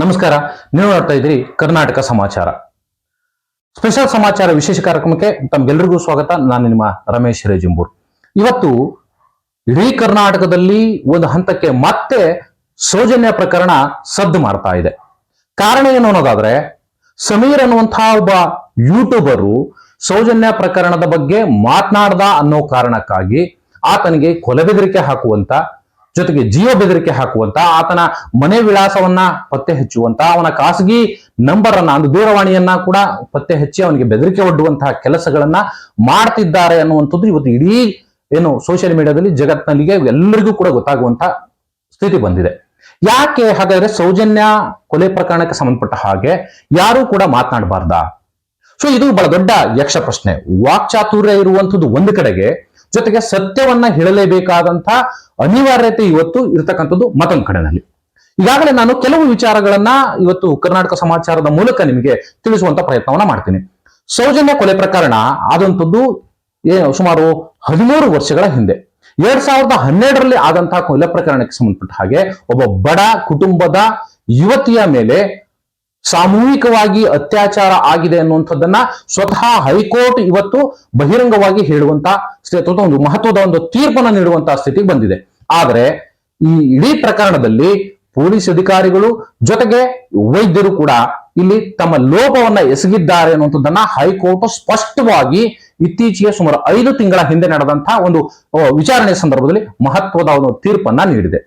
ನಮಸ್ಕಾರ, ನೀವು ನೋಡ್ತಾ ಇದ್ರಿ ಕರ್ನಾಟಕ ಸಮಾಚಾರ. ಸ್ಪೆಷಲ್ ಸಮಾಚಾರ ವಿಶೇಷ ಕಾರ್ಯಕ್ರಮಕ್ಕೆ ತಮ್ಗೆಲ್ಲರಿಗೂ ಸ್ವಾಗತ. ನಾನು ನಿಮ್ಮ ರಮೇಶ್ ರೇಜಿಂಬೂರ್. ಇವತ್ತು ಇಡೀ ಕರ್ನಾಟಕದಲ್ಲಿ ಒಂದು ಹಂತಕ್ಕೆ ಮತ್ತೆ ಸೌಜನ್ಯ ಪ್ರಕರಣ ಸದ್ದು ಮಾಡ್ತಾ ಇದೆ. ಕಾರಣ ಏನು ಅನ್ನೋದಾದ್ರೆ, ಸಮೀರ್ ಅನ್ನುವಂತಹ ಒಬ್ಬ ಯೂಟ್ಯೂಬರು ಸೌಜನ್ಯ ಪ್ರಕರಣದ ಬಗ್ಗೆ ಮಾತನಾಡ್ದ ಅನ್ನೋ ಕಾರಣಕ್ಕಾಗಿ ಆತನಿಗೆ ಕೊಲೆ ಬೆದರಿಕೆ ಹಾಕುವಂತ ಜೊತೆಗೆ ಜಿಯೋ ಬೆದರಿಕೆ ಹಾಕುವಂತ ಆತನ ಮನೆ ವಿಳಾಸವನ್ನ ಪತ್ತೆ ಹಚ್ಚುವಂತ, ಅವನ ಖಾಸಗಿ ನಂಬರ್ ಅನ್ನ, ಒಂದು ದೂರವಾಣಿಯನ್ನ ಕೂಡ ಪತ್ತೆ ಹಚ್ಚಿ ಅವನಿಗೆ ಬೆದರಿಕೆ ಒಡ್ಡುವಂತಹ ಕೆಲಸಗಳನ್ನ ಮಾಡ್ತಿದ್ದಾರೆ ಅನ್ನುವಂಥದ್ದು ಇವತ್ತು ಇಡೀ ಏನು ಸೋಷಿಯಲ್ ಮೀಡಿಯಾದಲ್ಲಿ ಜಗತ್ತಿನಲ್ಲಿಗೆ ಎಲ್ಲರಿಗೂ ಕೂಡ ಗೊತ್ತಾಗುವಂತ ಸ್ಥಿತಿ ಬಂದಿದೆ. ಯಾಕೆ ಹಾಗಾದ್ರೆ ಸೌಜನ್ಯ ಕೊಲೆ ಪ್ರಕರಣಕ್ಕೆ ಸಂಬಂಧಪಟ್ಟ ಹಾಗೆ ಯಾರೂ ಕೂಡ ಮಾತನಾಡಬಾರ್ದಾ? ಸೊ ಇದು ಬಹಳ ದೊಡ್ಡ ಯಕ್ಷ ಪ್ರಶ್ನೆ. ವಾಕ್ಚಾತುರ್ಯ ಇರುವಂತದ್ದು ಒಂದು ಕಡೆಗೆ ಜೊತೆಗೆ ಸತ್ಯವನ್ನ ಹೇಳಲೇಬೇಕಾದಂತಹ ಅನಿವಾರ್ಯತೆ ಇವತ್ತು ಇರತಕ್ಕಂಥದ್ದು ಮತ್ತೊಂದು ಕಡೆನಲ್ಲಿ. ಈಗಾಗಲೇ ನಾನು ಕೆಲವು ವಿಚಾರಗಳನ್ನ ಇವತ್ತು ಕರ್ನಾಟಕ ಸಮಾಚಾರದ ಮೂಲಕ ನಿಮಗೆ ತಿಳಿಸುವಂತ ಪ್ರಯತ್ನವನ್ನ ಮಾಡ್ತೀನಿ. ಸೌಜನ್ಯ ಕೊಲೆ ಪ್ರಕರಣ ಆದಂಥದ್ದು ಸುಮಾರು ಹದಿಮೂರು ವರ್ಷಗಳ ಹಿಂದೆ. ಎರಡ್ ಸಾವಿರದ ಹನ್ನೆರಡರಲ್ಲಿ ಆದಂತಹ ಕೊಲೆ ಪ್ರಕರಣಕ್ಕೆ ಸಂಬಂಧಪಟ್ಟ ಹಾಗೆ ಒಬ್ಬ ಬಡ ಕುಟುಂಬದ ಯುವತಿಯ ಮೇಲೆ ಸಾಮೂಹಿಕವಾಗಿ ಅತ್ಯಾಚಾರ ಆಗಿದೆ ಅನ್ನುವಂಥದ್ದನ್ನ ಸ್ವತಃ ಹೈಕೋರ್ಟ್ ಇವತ್ತು ಬಹಿರಂಗವಾಗಿ ಹೇಳುವಂತ ಸ್ಥಿತಿ ಒಂದು ಮಹತ್ವದ ಒಂದು ತೀರ್ಪನ್ನು ನೀಡುವಂತಹ ಸ್ಥಿತಿಗೆ ಬಂದಿದೆ. ಆದರೆ ಈ ಇಡೀ ಪ್ರಕರಣದಲ್ಲಿ ಪೊಲೀಸ್ ಅಧಿಕಾರಿಗಳು ಜೊತೆಗೆ ವೈದ್ಯರು ಕೂಡ ಇಲ್ಲಿ ತಮ್ಮ ಲೋಪವನ್ನ ಎಸಗಿದ್ದಾರೆ ಅನ್ನುವಂಥದ್ದನ್ನ ಹೈಕೋರ್ಟ್ ಸ್ಪಷ್ಟವಾಗಿ ಇತ್ತೀಚೆಗೆ ಸುಮಾರು ಐದು ತಿಂಗಳ ಹಿಂದೆ ನಡೆದಂತಹ ಒಂದು ವಿಚಾರಣೆ ಸಂದರ್ಭದಲ್ಲಿ ಮಹತ್ವದ ಒಂದು ತೀರ್ಪನ್ನ ನೀಡಿದೆ.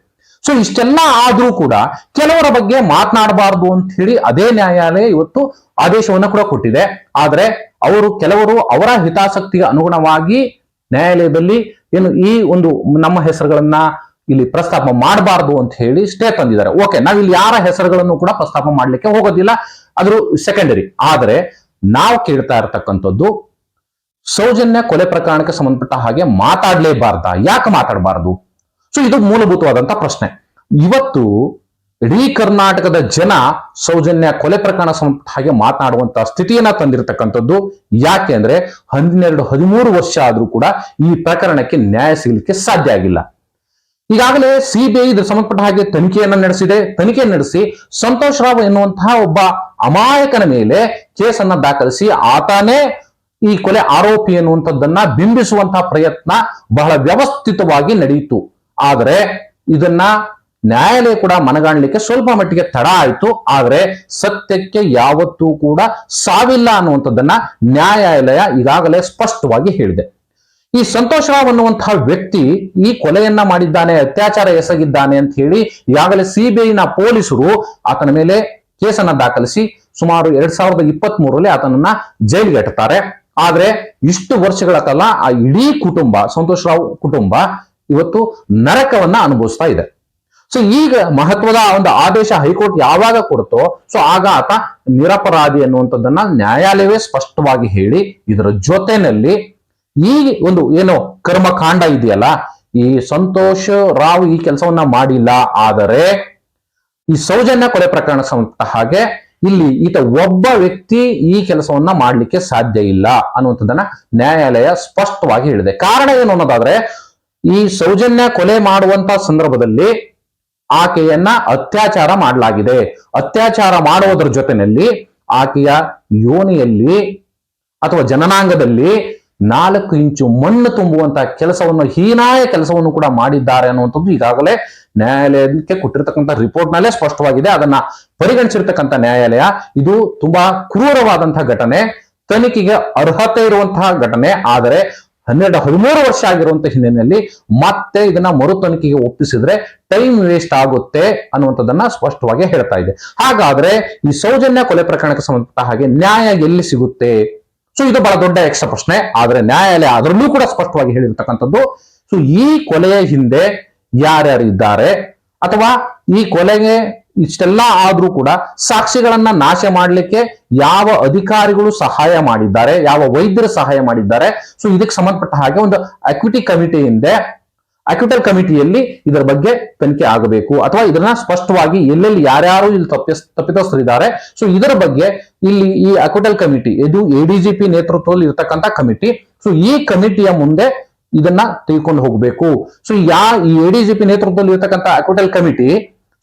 ಸೊ ಇಷ್ಟೆಲ್ಲ ಆದ್ರೂ ಕೂಡ ಕೆಲವರ ಬಗ್ಗೆ ಮಾತನಾಡಬಾರದು ಅಂತ ಹೇಳಿ ಅದೇ ನ್ಯಾಯಾಲಯ ಇವತ್ತು ಆದೇಶವನ್ನ ಕೂಡ ಕೊಟ್ಟಿದೆ. ಆದ್ರೆ ಅವರು ಕೆಲವರು ಅವರ ಹಿತಾಸಕ್ತಿಗೆ ಅನುಗುಣವಾಗಿ ನ್ಯಾಯಾಲಯದಲ್ಲಿ ಏನು ಈ ಒಂದು ನಮ್ಮ ಹೆಸರುಗಳನ್ನ ಇಲ್ಲಿ ಪ್ರಸ್ತಾಪ ಮಾಡಬಾರದು ಅಂತ ಹೇಳಿ ಸ್ಟೇ ತಂದಿದ್ದಾರೆ. ಓಕೆ ನಾವು ಇಲ್ಲಿ ಯಾರ ಹೆಸರುಗಳನ್ನು ಕೂಡ ಪ್ರಸ್ತಾಪ ಮಾಡ್ಲಿಕ್ಕೆ ಹೋಗೋದಿಲ್ಲ. ಅದ್ರ ಸೆಕೆಂಡರಿ ಆದ್ರೆ ನಾವು ಕೇಳ್ತಾ ಇರತಕ್ಕಂಥದ್ದು ಸೌಜನ್ಯ ಕೊಲೆ ಪ್ರಕರಣಕ್ಕೆ ಸಂಬಂಧಪಟ್ಟ ಹಾಗೆ ಮಾತಾಡ್ಲೇಬಾರ್ದ. ಯಾಕೆ ಮಾತಾಡಬಾರ್ದು? ಸೊ ಇದು ಮೂಲಭೂತವಾದಂತ ಪ್ರಶ್ನೆ. ಇವತ್ತು ಇಡೀ ಕರ್ನಾಟಕದ ಜನ ಸೌಜನ್ಯ ಕೊಲೆ ಪ್ರಕರಣ ಹಾಗೆ ಮಾತನಾಡುವಂತ ಸ್ಥಿತಿಯನ್ನ ತಂದಿರತಕ್ಕಂಥದ್ದು ಯಾಕೆ ಅಂದ್ರೆ ಹನ್ನೆರಡು, ಹದಿಮೂರು ವರ್ಷ ಆದ್ರೂ ಕೂಡ ಈ ಪ್ರಕರಣಕ್ಕೆ ನ್ಯಾಯ ಸಿಗಲಿಕ್ಕೆ ಸಾಧ್ಯ ಆಗಿಲ್ಲ. ಈಗಾಗಲೇ ಸಿಬಿಐ ಇದ್ರ ಸಂಬಂಧಪಟ್ಟ ಹಾಗೆ ತನಿಖೆಯನ್ನ ನಡೆಸಿದೆ. ತನಿಖೆ ನಡೆಸಿ ಸಂತೋಷ್ ರಾವ್ ಎನ್ನುವಂತಹ ಒಬ್ಬ ಅಮಾಯಕನ ಮೇಲೆ ಕೇಸನ್ನ ದಾಖಲಿಸಿ ಆತನೇ ಈ ಕೊಲೆ ಆರೋಪಿ ಎನ್ನುವಂಥದ್ದನ್ನ ಬಿಂಬಿಸುವಂತಹ ಪ್ರಯತ್ನ ಬಹಳ ವ್ಯವಸ್ಥಿತವಾಗಿ ನಡೆಯಿತು. ಆದರೆ ಇದನ್ನ ನ್ಯಾಯಾಲಯ ಕೂಡ ಮನಗಾಣಲಿಕ್ಕೆ ಸ್ವಲ್ಪ ಮಟ್ಟಿಗೆ ತಡ ಆಯಿತು. ಆದರೆ ಸತ್ಯಕ್ಕೆ ಯಾವತ್ತೂ ಕೂಡ ಸಾವಿಲ್ಲ ಅನ್ನುವಂಥದ್ದನ್ನ ನ್ಯಾಯಾಲಯ ಈಗಾಗಲೇ ಸ್ಪಷ್ಟವಾಗಿ ಹೇಳಿದೆ. ಈ ಸಂತೋಷ ಅನ್ನುವಂತಹ ವ್ಯಕ್ತಿ ಈ ಕೊಲೆಯನ್ನ ಮಾಡಿದ್ದಾನೆ, ಅತ್ಯಾಚಾರ ಎಸಗಿದ್ದಾನೆ ಅಂತ ಹೇಳಿ ಈಗಾಗಲೇ ಸಿಬಿಐನ ಪೊಲೀಸರು ಆತನ ಮೇಲೆ ಕೇಸನ್ನ ದಾಖಲಿಸಿ ಸುಮಾರು ಎರಡ್ ಸಾವಿರದ ಇಪ್ಪತ್ತ್ ಮೂರರಲ್ಲಿ ಆತನನ್ನ ಜೈಲಿಗೆ ಎಟ್ಟುತ್ತಾರೆ ಆದ್ರೆ ಇಷ್ಟು ವರ್ಷಗಳ ಕಾಲ ಆ ಇಡೀ ಕುಟುಂಬ, ಸಂತೋಷ್ ರಾವ್ ಕುಟುಂಬ ಇವತ್ತು ನರಕವನ್ನ ಅನುಭವಿಸ್ತಾ ಇದೆ. ಸೊ ಈಗ ಮಹತ್ವದ ಒಂದು ಆದೇಶ ಹೈಕೋರ್ಟ್ ಯಾವಾಗ ಕೊಡುತ್ತೋ ಸೊ ಆಗ ಆತ ನಿರಪರಾಧಿ ಅನ್ನುವಂಥದ್ದನ್ನ ನ್ಯಾಯಾಲಯವೇ ಸ್ಪಷ್ಟವಾಗಿ ಹೇಳಿ, ಇದರ ಜೊತೆನಲ್ಲಿ ಈ ಒಂದು ಏನು ಕರ್ಮಕಾಂಡ ಇದೆಯಲ್ಲ, ಈ ಸಂತೋಷ್ ರಾವ್ ಈ ಕೆಲಸವನ್ನ ಮಾಡಿಲ್ಲ, ಆದರೆ ಈ ಸೌಜನ್ಯ ಕೊಲೆ ಪ್ರಕರಣ ಹಾಗೆ ಇಲ್ಲಿ ಈತ ಒಬ್ಬ ವ್ಯಕ್ತಿ ಈ ಕೆಲಸವನ್ನ ಮಾಡಲಿಕ್ಕೆ ಸಾಧ್ಯ ಇಲ್ಲ ಅನ್ನುವಂಥದ್ದನ್ನ ನ್ಯಾಯಾಲಯ ಸ್ಪಷ್ಟವಾಗಿ ಹೇಳಿದೆ. ಕಾರಣ ಏನು ಅನ್ನೋದಾದ್ರೆ, ಈ ಸೌಜನ್ಯ ಕೊಲೆ ಮಾಡುವಂತ ಸಂದರ್ಭದಲ್ಲಿ ಆಕೆಯನ್ನ ಅತ್ಯಾಚಾರ ಮಾಡಲಾಗಿದೆ. ಅತ್ಯಾಚಾರ ಮಾಡುವುದರ ಜೊತೆಯಲ್ಲಿ ಆಕೆಯ ಯೋನಿಯಲ್ಲಿ ಅಥವಾ ಜನನಾಂಗದಲ್ಲಿ ನಾಲ್ಕು ಇಂಚು ಮಣ್ಣು ತುಂಬುವಂತಹ ಕೆಲಸವನ್ನು, ಹೀನಾಯ ಕೆಲಸವನ್ನು ಕೂಡ ಮಾಡಿದ್ದಾರೆ ಅನ್ನುವಂಥದ್ದು ಈಗಾಗಲೇ ನ್ಯಾಯಾಲಯಕ್ಕೆ ಕೊಟ್ಟಿರ್ತಕ್ಕಂಥ ರಿಪೋರ್ಟ್ ನಲ್ಲೇ ಸ್ಪಷ್ಟವಾಗಿದೆ. ಅದನ್ನ ಪರಿಗಣಿಸಿರ್ತಕ್ಕಂಥ ನ್ಯಾಯಾಲಯ ಇದು ತುಂಬಾ ಕ್ರೂರವಾದಂತಹ ಘಟನೆ, ತನಿಖೆಗೆ ಅರ್ಹತೆ ಇರುವಂತಹ ಘಟನೆ. ಆದರೆ ಹನ್ನೆರಡು ಹದಿಮೂರು ವರ್ಷ ಆಗಿರುವಂತ ಹಿನ್ನೆಲೆಯಲ್ಲಿ ಮತ್ತೆ ಇದನ್ನ ಮರು ತನಿಖೆಗೆ ಒಪ್ಪಿಸಿದ್ರೆ ಟೈಮ್ ವೇಸ್ಟ್ ಆಗುತ್ತೆ ಅನ್ನುವಂಥದ್ದನ್ನ ಸ್ಪಷ್ಟವಾಗಿ ಹೇಳ್ತಾ ಇದೆ. ಹಾಗಾದ್ರೆ ಈ ಸೌಜನ್ಯ ಕೊಲೆ ಪ್ರಕರಣಕ್ಕೆ ಸಂಬಂಧಪಟ್ಟ ಹಾಗೆ ನ್ಯಾಯ ಎಲ್ಲಿ ಸಿಗುತ್ತೆ? ಸೊ ಇದು ಬಹಳ ದೊಡ್ಡ ಎಕ್ಸ್ಟ್ರಾ ಪ್ರಶ್ನೆ. ಆದ್ರೆ ನ್ಯಾಯಾಲಯ ಅದರಲ್ಲೂ ಕೂಡ ಸ್ಪಷ್ಟವಾಗಿ ಹೇಳಿರ್ತಕ್ಕಂಥದ್ದು ಸೊ ಈ ಕೊಲೆಯ ಹಿಂದೆ ಯಾರ್ಯಾರು ಇದ್ದಾರೆ? ಅಥವಾ ಈ ಕೊಲೆಗೆ ಇಷ್ಟೆಲ್ಲ ಆದ್ರೂ ಕೂಡ ಸಾಕ್ಷಿಗಳನ್ನ ನಾಶ ಮಾಡಲಿಕ್ಕೆ ಯಾವ ಅಧಿಕಾರಿಗಳು ಸಹಾಯ ಮಾಡಿದ್ದಾರೆ, ಯಾವ ವೈದ್ಯರು ಸಹಾಯ ಮಾಡಿದ್ದಾರೆ. ಸೊ ಇದಕ್ಕೆ ಸಂಬಂಧಪಟ್ಟ ಹಾಗೆ ಒಂದು ಅಕ್ವಿಟಿ ಕಮಿಟಿಯಿಂದ ಅಕ್ವಿಟಲ್ ಕಮಿಟಿಯಲ್ಲಿ ಇದರ ಬಗ್ಗೆ ತನಿಖೆ ಆಗಬೇಕು. ಅಥವಾ ಇದನ್ನ ಸ್ಪಷ್ಟವಾಗಿ ಎಲ್ಲೆಲ್ಲಿ ಯಾರ್ಯಾರು ಇಲ್ಲಿ ತಪ್ಪಿಸ್ ತಪ್ಪಿತಸ್ಥರಿದ್ದಾರೆ ಸೊ ಇದರ ಬಗ್ಗೆ ಇಲ್ಲಿ ಈ ಅಕ್ವಿಟಲ್ ಕಮಿಟಿ ಇದು ಎಡಿಜಿಪಿ ನೇತೃತ್ವದಲ್ಲಿ ಇರತಕ್ಕಂತ ಕಮಿಟಿ ಸೊ ಈ ಕಮಿಟಿಯ ಮುಂದೆ ಇದನ್ನ ತೆಗೆದುಕೊಂಡು ಹೋಗಬೇಕು. ಸೊ ಯಾ, ಈ ಎಡಿಜಿಪಿ ನೇತೃತ್ವದಲ್ಲಿ ಇರತಕ್ಕಂತ ಅಕ್ವಿಟಲ್ ಕಮಿಟಿ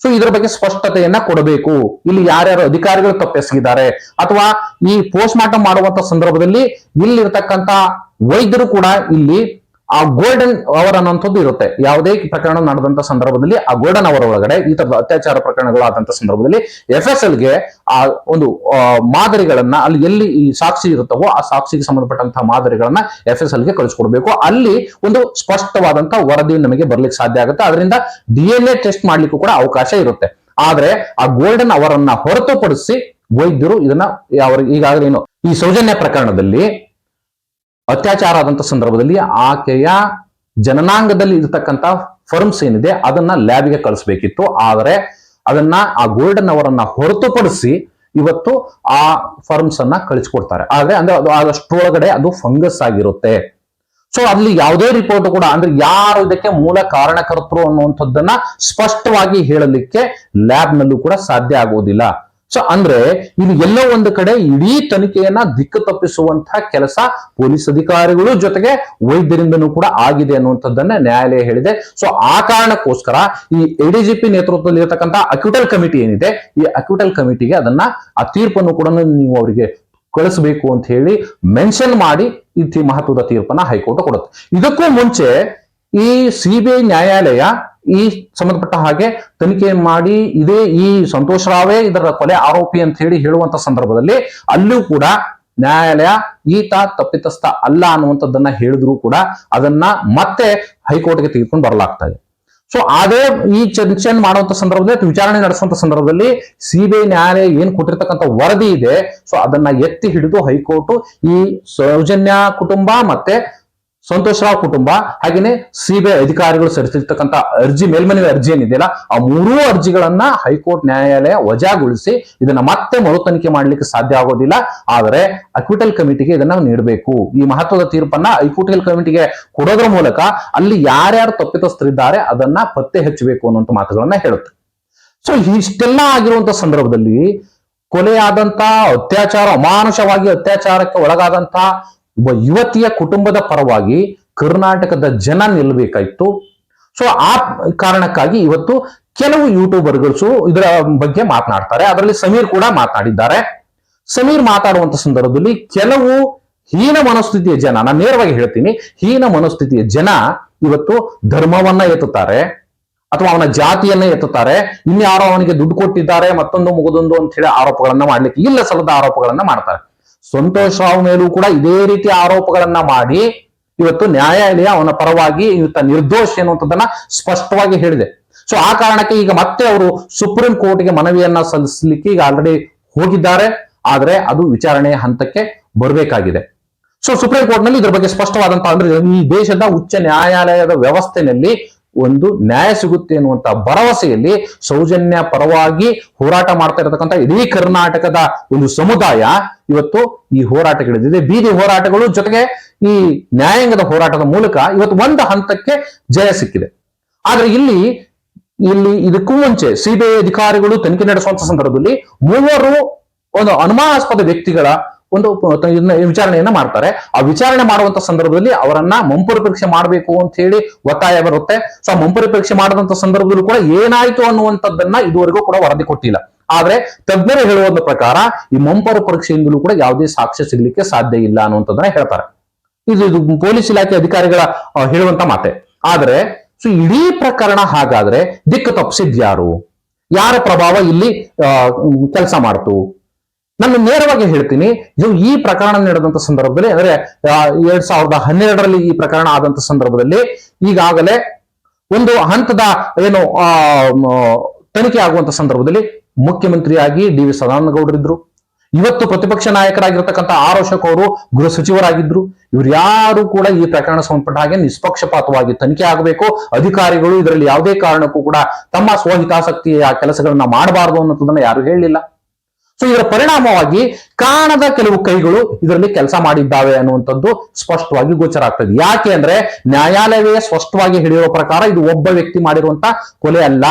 ಸೊ ಇದರ ಬಗ್ಗೆ ಸ್ಪಷ್ಟತೆಯನ್ನ ಕೊಡಬೇಕು. ಇಲ್ಲಿ ಯಾರ್ಯಾರು ಅಧಿಕಾರಿಗಳು ತಪ್ಪೆಸಗಿದ್ದಾರೆ ಅಥವಾ ಈ ಪೋಸ್ಟ್ ಮಾರ್ಟಮ್ ಮಾಡುವಂತ ಸಂದರ್ಭದಲ್ಲಿ ಇಲ್ಲಿರ್ತಕ್ಕಂತ ವೈದ್ಯರು ಕೂಡ ಇಲ್ಲಿ ಆ ಗೋಲ್ಡನ್ ಅವರ್ ಅನ್ನುವಂಥದ್ದು ಇರುತ್ತೆ. ಯಾವುದೇ ಪ್ರಕರಣ ನಡೆದಂತ ಸಂದರ್ಭದಲ್ಲಿ ಆ ಗೋಲ್ಡನ್ ಅವರ್ ಒಳಗಡೆ ಈ ತರದ ಅತ್ಯಾಚಾರ ಪ್ರಕರಣಗಳಾದಂತ ಸಂದರ್ಭದಲ್ಲಿ ಎಫ್ ಎಸ್ ಎಲ್ಗೆ ಆ ಒಂದು ಮಾದರಿಗಳನ್ನ ಅಲ್ಲಿ ಎಲ್ಲಿ ಈ ಸಾಕ್ಷಿ ಇರುತ್ತವೋ ಆ ಸಾಕ್ಷಿಗೆ ಸಂಬಂಧಪಟ್ಟಂತಹ ಮಾದರಿಗಳನ್ನ ಎಫ್ ಎಸ್ ಎಲ್ಗೆ ಕಳಿಸ್ಕೊಡ್ಬೇಕು. ಅಲ್ಲಿ ಒಂದು ಸ್ಪಷ್ಟವಾದಂತಹ ವರದಿ ನಮಗೆ ಬರ್ಲಿಕ್ಕೆ ಸಾಧ್ಯ ಆಗುತ್ತೆ. ಅದರಿಂದ ಡಿ ಎನ್ ಎ ಟೆಸ್ಟ್ ಮಾಡ್ಲಿಕ್ಕೂ ಕೂಡ ಅವಕಾಶ ಇರುತ್ತೆ. ಆದ್ರೆ ಆ ಗೋಲ್ಡನ್ ಅವರನ್ನ ಹೊರತುಪಡಿಸಿ ವೈದ್ಯರು ಇದನ್ನ ಅವ್ರಿಗೆ ಈಗಾಗಲೇ ಏನು ಈ ಸೌಜನ್ಯ ಪ್ರಕರಣದಲ್ಲಿ ಅತ್ಯಾಚಾರ ಆದಂತ ಸಂದರ್ಭದಲ್ಲಿ ಆಕೆಯ ಜನನಾಂಗದಲ್ಲಿ ಇರತಕ್ಕಂತ ಫರ್ಮ್ಸ್ ಏನಿದೆ, ಅದನ್ನ ಲ್ಯಾಬ್ಗೆ ಕಳಿಸ್ಬೇಕಿತ್ತು. ಆದರೆ ಅದನ್ನ ಆ ಗೋಲ್ಡನ್ ಅವರನ್ನ ಹೊರತುಪಡಿಸಿ ಇವತ್ತು ಆ ಫರ್ಮ್ಸ್ ಅನ್ನ ಕಳಿಸ್ಕೊಡ್ತಾರೆ. ಆದ್ರೆ ಅಂದ್ರೆ ಅದು ಅಷ್ಟರೊಳಗಡೆ ಅದು ಫಂಗಸ್ ಆಗಿರುತ್ತೆ. ಸೊ ಅಲ್ಲಿ ಯಾವುದೇ ರಿಪೋರ್ಟ್ ಕೂಡ, ಅಂದ್ರೆ ಯಾರು ಇದಕ್ಕೆ ಮೂಲ ಕಾರಣಕರ್ತರು ಅನ್ನುವಂಥದ್ದನ್ನ ಸ್ಪಷ್ಟವಾಗಿ ಹೇಳಲಿಕ್ಕೆ ಲ್ಯಾಬ್ನಲ್ಲೂ ಕೂಡ ಸಾಧ್ಯ ಆಗುವುದಿಲ್ಲ. ಸೊ ಅಂದ್ರೆ ಇದು ಎಲ್ಲೋ ಒಂದು ಕಡೆ ಇಡೀ ತನಿಖೆಯನ್ನ ದಿಕ್ಕು ತಪ್ಪಿಸುವಂತಹ ಕೆಲಸ ಪೊಲೀಸ್ ಅಧಿಕಾರಿಗಳು ಜೊತೆಗೆ ವೈದ್ಯರಿಂದನೂ ಕೂಡ ಆಗಿದೆ ಅನ್ನುವಂಥದ್ದನ್ನ ನ್ಯಾಯಾಲಯ ಹೇಳಿದೆ. ಸೊ ಆ ಕಾರಣಕ್ಕೋಸ್ಕರ ಈ ಎಡಿಜಿಪಿ ನೇತೃತ್ವದಲ್ಲಿ ಇರತಕ್ಕಂತ ಅಕ್ಯೂಟಲ್ ಕಮಿಟಿ ಏನಿದೆ, ಈ ಅಕ್ಯೂಟಲ್ ಕಮಿಟಿಗೆ ಅದನ್ನ ಆ ತೀರ್ಪನ್ನು ಕೂಡ ನೀವು ಅವರಿಗೆ ಕಳಿಸಬೇಕು ಅಂತ ಹೇಳಿ ಮೆನ್ಷನ್ ಮಾಡಿ ಈ ಮಹತ್ವದ ತೀರ್ಪನ್ನ ಹೈಕೋರ್ಟ್ ಕೊಡುತ್ತೆ. ಇದಕ್ಕೂ ಮುಂಚೆ ಈ ಸಿಬಿಐ ನ್ಯಾಯಾಲಯ ಈ ಸಂಬಂಧಪಟ್ಟ ಹಾಗೆ ತನಿಖೆ ಮಾಡಿ ಇದೇ ಈ ಸಂತೋಷ್ ರಾವೇ ಇದರ ಕೊಲೆ ಆರೋಪಿ ಅಂತ ಹೇಳಿ ಹೇಳುವಂತ ಸಂದರ್ಭದಲ್ಲಿ ಅಲ್ಲೂ ಕೂಡ ನ್ಯಾಯಾಲಯ ಈತ ತಪ್ಪಿತಸ್ಥ ಅಲ್ಲ ಅನ್ನುವಂಥದ್ದನ್ನ ಹೇಳಿದ್ರು ಕೂಡ ಅದನ್ನ ಮತ್ತೆ ಹೈಕೋರ್ಟ್ಗೆ ತೆಗೆದುಕೊಂಡು ಬರಲಾಗ್ತಾ ಇದೆ. ಸೊ ಅದೇ ಈ ಚರ್ಚೆಯನ್ನು ಮಾಡುವಂತ ಸಂದರ್ಭದಲ್ಲಿ ವಿಚಾರಣೆ ನಡೆಸುವಂತ ಸಂದರ್ಭದಲ್ಲಿ ಸಿಬಿಐ ನ್ಯಾಯಾಲಯ ಏನ್ ಕೊಟ್ಟಿರ್ತಕ್ಕಂಥ ವರದಿ ಇದೆ ಸೊ ಅದನ್ನ ಎತ್ತಿ ಹಿಡಿದು ಹೈಕೋರ್ಟ್ ಈ ಸೌಜನ್ಯ ಕುಟುಂಬ ಮತ್ತೆ ಸಂತೋಷ್ ರಾವ್ ಕುಟುಂಬ, ಹಾಗೇನೆ ಸಿಬಿಐ ಅಧಿಕಾರಿಗಳು ಸಲ್ಲಿಸಿರ್ತಕ್ಕಂಥ ಅರ್ಜಿ, ಮೇಲ್ಮನವಿ ಅರ್ಜಿ ಏನಿದೆಯಲ್ಲ, ಆ ಮೂರೂ ಅರ್ಜಿಗಳನ್ನ ಹೈಕೋರ್ಟ್ ನ್ಯಾಯಾಲಯ ವಜಾಗೊಳಿಸಿ ಇದನ್ನ ಮತ್ತೆ ಮರು ತನಿಖೆ ಮಾಡ್ಲಿಕ್ಕೆ ಸಾಧ್ಯ ಆಗೋದಿಲ್ಲ. ಆದರೆ ಅಕ್ವಿಟಲ್ ಕಮಿಟಿಗೆ ಇದನ್ನ ನೀಡಬೇಕು. ಈ ಮಹತ್ವದ ತೀರ್ಪನ್ನ ಅಕ್ವಿಟಲ್ ಕಮಿಟಿಗೆ ಕೊಡೋದ್ರ ಮೂಲಕ ಅಲ್ಲಿ ಯಾರ್ಯಾರು ತಪ್ಪಿತಸ್ಥರಿದ್ದಾರೆ ಅದನ್ನ ಪತ್ತೆ ಹಚ್ಚಬೇಕು ಅನ್ನುವಂಥ ಮಾತುಗಳನ್ನ ಹೇಳುತ್ತೆ. ಸೊ ಇಷ್ಟೆಲ್ಲ ಆಗಿರುವಂತ ಸಂದರ್ಭದಲ್ಲಿ ಕೊಲೆಯಾದಂತ ಅತ್ಯಾಚಾರ, ಅಮಾನುಷವಾಗಿ ಅತ್ಯಾಚಾರಕ್ಕೆ ಒಳಗಾದಂತ ಒಬ್ಬ ಯುವತಿಯ ಕುಟುಂಬದ ಪರವಾಗಿ ಕರ್ನಾಟಕದ ಜನ ನಿಲ್ಲಬೇಕಾಯ್ತು. ಸೊ ಆ ಕಾರಣಕ್ಕಾಗಿ ಇವತ್ತು ಕೆಲವು ಯೂಟ್ಯೂಬರ್ಗಳು ಇದರ ಬಗ್ಗೆ ಮಾತನಾಡ್ತಾರೆ. ಅದರಲ್ಲಿ ಸಮೀರ್ ಕೂಡ ಮಾತನಾಡಿದ್ದಾರೆ. ಸಮೀರ್ ಮಾತಾಡುವಂತ ಸಂದರ್ಭದಲ್ಲಿ ಕೆಲವು ಹೀನ ಮನಸ್ಥಿತಿಯ ಜನ, ನಾನು ನೇರವಾಗಿ ಹೇಳ್ತೀನಿ, ಹೀನ ಮನಸ್ಥಿತಿಯ ಜನ ಇವತ್ತು ಧರ್ಮವನ್ನ ಎತ್ತುತ್ತಾರೆ, ಅಥವಾ ಅವನ ಜಾತಿಯನ್ನ ಎತ್ತುತ್ತಾರೆ. ಇನ್ಯಾರೋ ಅವನಿಗೆ ದುಡ್ಡು ಕೊಟ್ಟಿದ್ದಾರೆ, ಮತ್ತೊಂದು ಮುಗಿದೊಂದು ಅಂತ ಹೇಳಿ ಆರೋಪಗಳನ್ನ ಮಾಡ್ಲಿಕ್ಕೆ ಇಲ್ಲ ಸಲದ ಆರೋಪಗಳನ್ನ ಮಾಡ್ತಾರೆ. ಸಂತೋಷ್ ರಾವ್ ಮೇಲೂ ಕೂಡ ಇದೇ ರೀತಿ ಆರೋಪಗಳನ್ನ ಮಾಡಿ ಇವತ್ತು ನ್ಯಾಯಾಲಯ ಅವನ ಪರವಾಗಿ ಇವತ್ತ ನಿರ್ದೋಷ ಎನ್ನುವಂಥದ್ದನ್ನ ಸ್ಪಷ್ಟವಾಗಿ ಹೇಳಿದೆ. ಸೊ ಆ ಕಾರಣಕ್ಕೆ ಈಗ ಮತ್ತೆ ಅವರು ಸುಪ್ರೀಂ ಕೋರ್ಟ್ಗೆ ಮನವಿಯನ್ನ ಸಲ್ಲಿಸಲಿಕ್ಕೆ ಈಗ ಆಲ್ರೆಡಿ ಹೋಗಿದ್ದಾರೆ. ಆದ್ರೆ ಅದು ವಿಚಾರಣೆಯ ಹಂತಕ್ಕೆ ಬರಬೇಕಾಗಿದೆ. ಸೊ ಸುಪ್ರೀಂ ಕೋರ್ಟ್ನಲ್ಲಿ ಇದ್ರ ಬಗ್ಗೆ ಸ್ಪಷ್ಟವಾದಂತಹ ಅಂದ್ರೆ ಈ ದೇಶದ ಉಚ್ಚ ನ್ಯಾಯಾಲಯದ ವ್ಯವಸ್ಥೆನಲ್ಲಿ ಒಂದು ನ್ಯಾಯ ಸಿಗುತ್ತೆ ಅನ್ನುವಂತ ಭರವಸೆಯಲ್ಲಿ ಸೌಜನ್ಯ ಪರವಾಗಿ ಹೋರಾಟ ಮಾಡ್ತಾ ಇರತಕ್ಕಂತ ಇಡೀ ಕರ್ನಾಟಕದ ಒಂದು ಸಮುದಾಯ ಇವತ್ತು ಈ ಹೋರಾಟಗಳಿದೆ ಬೀದಿ ಹೋರಾಟಗಳು ಜೊತೆಗೆ ಈ ನ್ಯಾಯಾಂಗದ ಹೋರಾಟದ ಮೂಲಕ ಇವತ್ತು ಒಂದು ಹಂತಕ್ಕೆ ಜಯ ಸಿಕ್ಕಿದೆ. ಆದ್ರೆ ಇಲ್ಲಿ ಇಲ್ಲಿ ಇದಕ್ಕೂ ಮುಂಚೆ ಸಿಬಿಐ ಅಧಿಕಾರಿಗಳು ತನಿಖೆ ನಡೆಸುವಂತ ಸಂದರ್ಭದಲ್ಲಿ ಮೂವರು ಒಂದು ಅನುಮಾನಾಸ್ಪದ ವ್ಯಕ್ತಿಗಳ ಒಂದು ವಿಚಾರಣೆಯನ್ನ ಮಾಡ್ತಾರೆ. ಆ ವಿಚಾರಣೆ ಮಾಡುವಂತ ಸಂದರ್ಭದಲ್ಲಿ ಅವರನ್ನ ಮಂಪರ ಪರೀಕ್ಷೆ ಮಾಡಬೇಕು ಅಂತ ಹೇಳಿ ಒತ್ತಾಯ ಬರುತ್ತೆ. ಸೊ ಮಂಪರು ಪರೀಕ್ಷೆ ಮಾಡದಂತ ಸಂದರ್ಭದಲ್ಲೂ ಕೂಡ ಏನಾಯ್ತು ಅನ್ನುವಂಥದ್ದನ್ನ ಇದುವರೆಗೂ ಕೂಡ ವರದಿ ಕೊಟ್ಟಿಲ್ಲ. ಆದ್ರೆ ತಜ್ಞರು ಹೇಳುವ ಪ್ರಕಾರ ಈ ಮಂಪರು ಪರೀಕ್ಷೆಯಿಂದಲೂ ಕೂಡ ಯಾವುದೇ ಸಾಕ್ಷ್ಯ ಸಿಗ್ಲಿಕ್ಕೆ ಸಾಧ್ಯ ಇಲ್ಲ ಅನ್ನುವಂಥದ್ದನ್ನ ಹೇಳ್ತಾರೆ. ಇದು ಇದು ಪೊಲೀಸ್ ಇಲಾಖೆ ಅಧಿಕಾರಿಗಳ ಹೇಳುವಂತ ಮಾತೆ. ಆದ್ರೆ, ಸೊ ಇಡೀ ಪ್ರಕರಣ ಹಾಗಾದ್ರೆ ದಿಕ್ಕು ತಪ್ಪಿಸಿದ್ಯಾರು? ಯಾರ ಪ್ರಭಾವ ಇಲ್ಲಿ ಕೆಲಸ ಮಾಡ್ತು? ನಾನು ನೇರವಾಗಿ ಹೇಳ್ತೀನಿ ಇದು ಈ ಪ್ರಕರಣ ನಡೆದಂತ ಸಂದರ್ಭದಲ್ಲಿ, ಅಂದ್ರೆ ಎರಡ್ ಸಾವಿರದ ಹನ್ನೆರಡರಲ್ಲಿ ಈ ಪ್ರಕರಣ ಆದಂತ ಸಂದರ್ಭದಲ್ಲಿ ಈಗಾಗಲೇ ಒಂದು ಹಂತದ ಏನು ತನಿಖೆ ಆಗುವಂತ ಸಂದರ್ಭದಲ್ಲಿ ಮುಖ್ಯಮಂತ್ರಿಯಾಗಿ ಡಿ ವಿ ಸದಾನಂದಗೌಡರಿದ್ರು ಇವತ್ತು ಪ್ರತಿಪಕ್ಷ ನಾಯಕರಾಗಿರ್ತಕ್ಕಂಥ ಆರ್ ಅಶೋಕ್ ಅವರು ಗೃಹ ಸಚಿವರಾಗಿದ್ರು. ಇವ್ರು ಯಾರು ಕೂಡ ಈ ಪ್ರಕರಣ ಸಂಬಂಧಪಟ್ಟ ಹಾಗೆ ನಿಷ್ಪಕ್ಷಪಾತವಾಗಿ ತನಿಖೆ ಆಗಬೇಕು. ಅಧಿಕಾರಿಗಳು ಇದರಲ್ಲಿ ಯಾವುದೇ ಕಾರಣಕ್ಕೂ ಕೂಡ ತಮ್ಮ ಸ್ವಹಿತಾಸಕ್ತಿಯ ಕೆಲಸಗಳನ್ನ ಮಾಡಬಾರದು ಅನ್ನೋದನ್ನ ಯಾರು ಹೇಳಲಿಲ್ಲ ಸೊ ಇದರ ಪರಿಣಾಮವಾಗಿ ಕಾಣದ ಕೆಲವು ಕೈಗಳು ಇದರಲ್ಲಿ ಕೆಲಸ ಮಾಡಿದ್ದಾವೆ ಅನ್ನುವಂಥದ್ದು ಸ್ಪಷ್ಟವಾಗಿ ಗೋಚರ ಆಗ್ತದೆ. ಯಾಕೆ ಅಂದ್ರೆ ನ್ಯಾಯಾಲಯವೇ ಸ್ಪಷ್ಟವಾಗಿ ಹೇಳಿರುವ ಪ್ರಕಾರ ಇದು ಒಬ್ಬ ವ್ಯಕ್ತಿ ಮಾಡಿರುವಂತ ಕೊಲೆ ಅಲ್ಲ.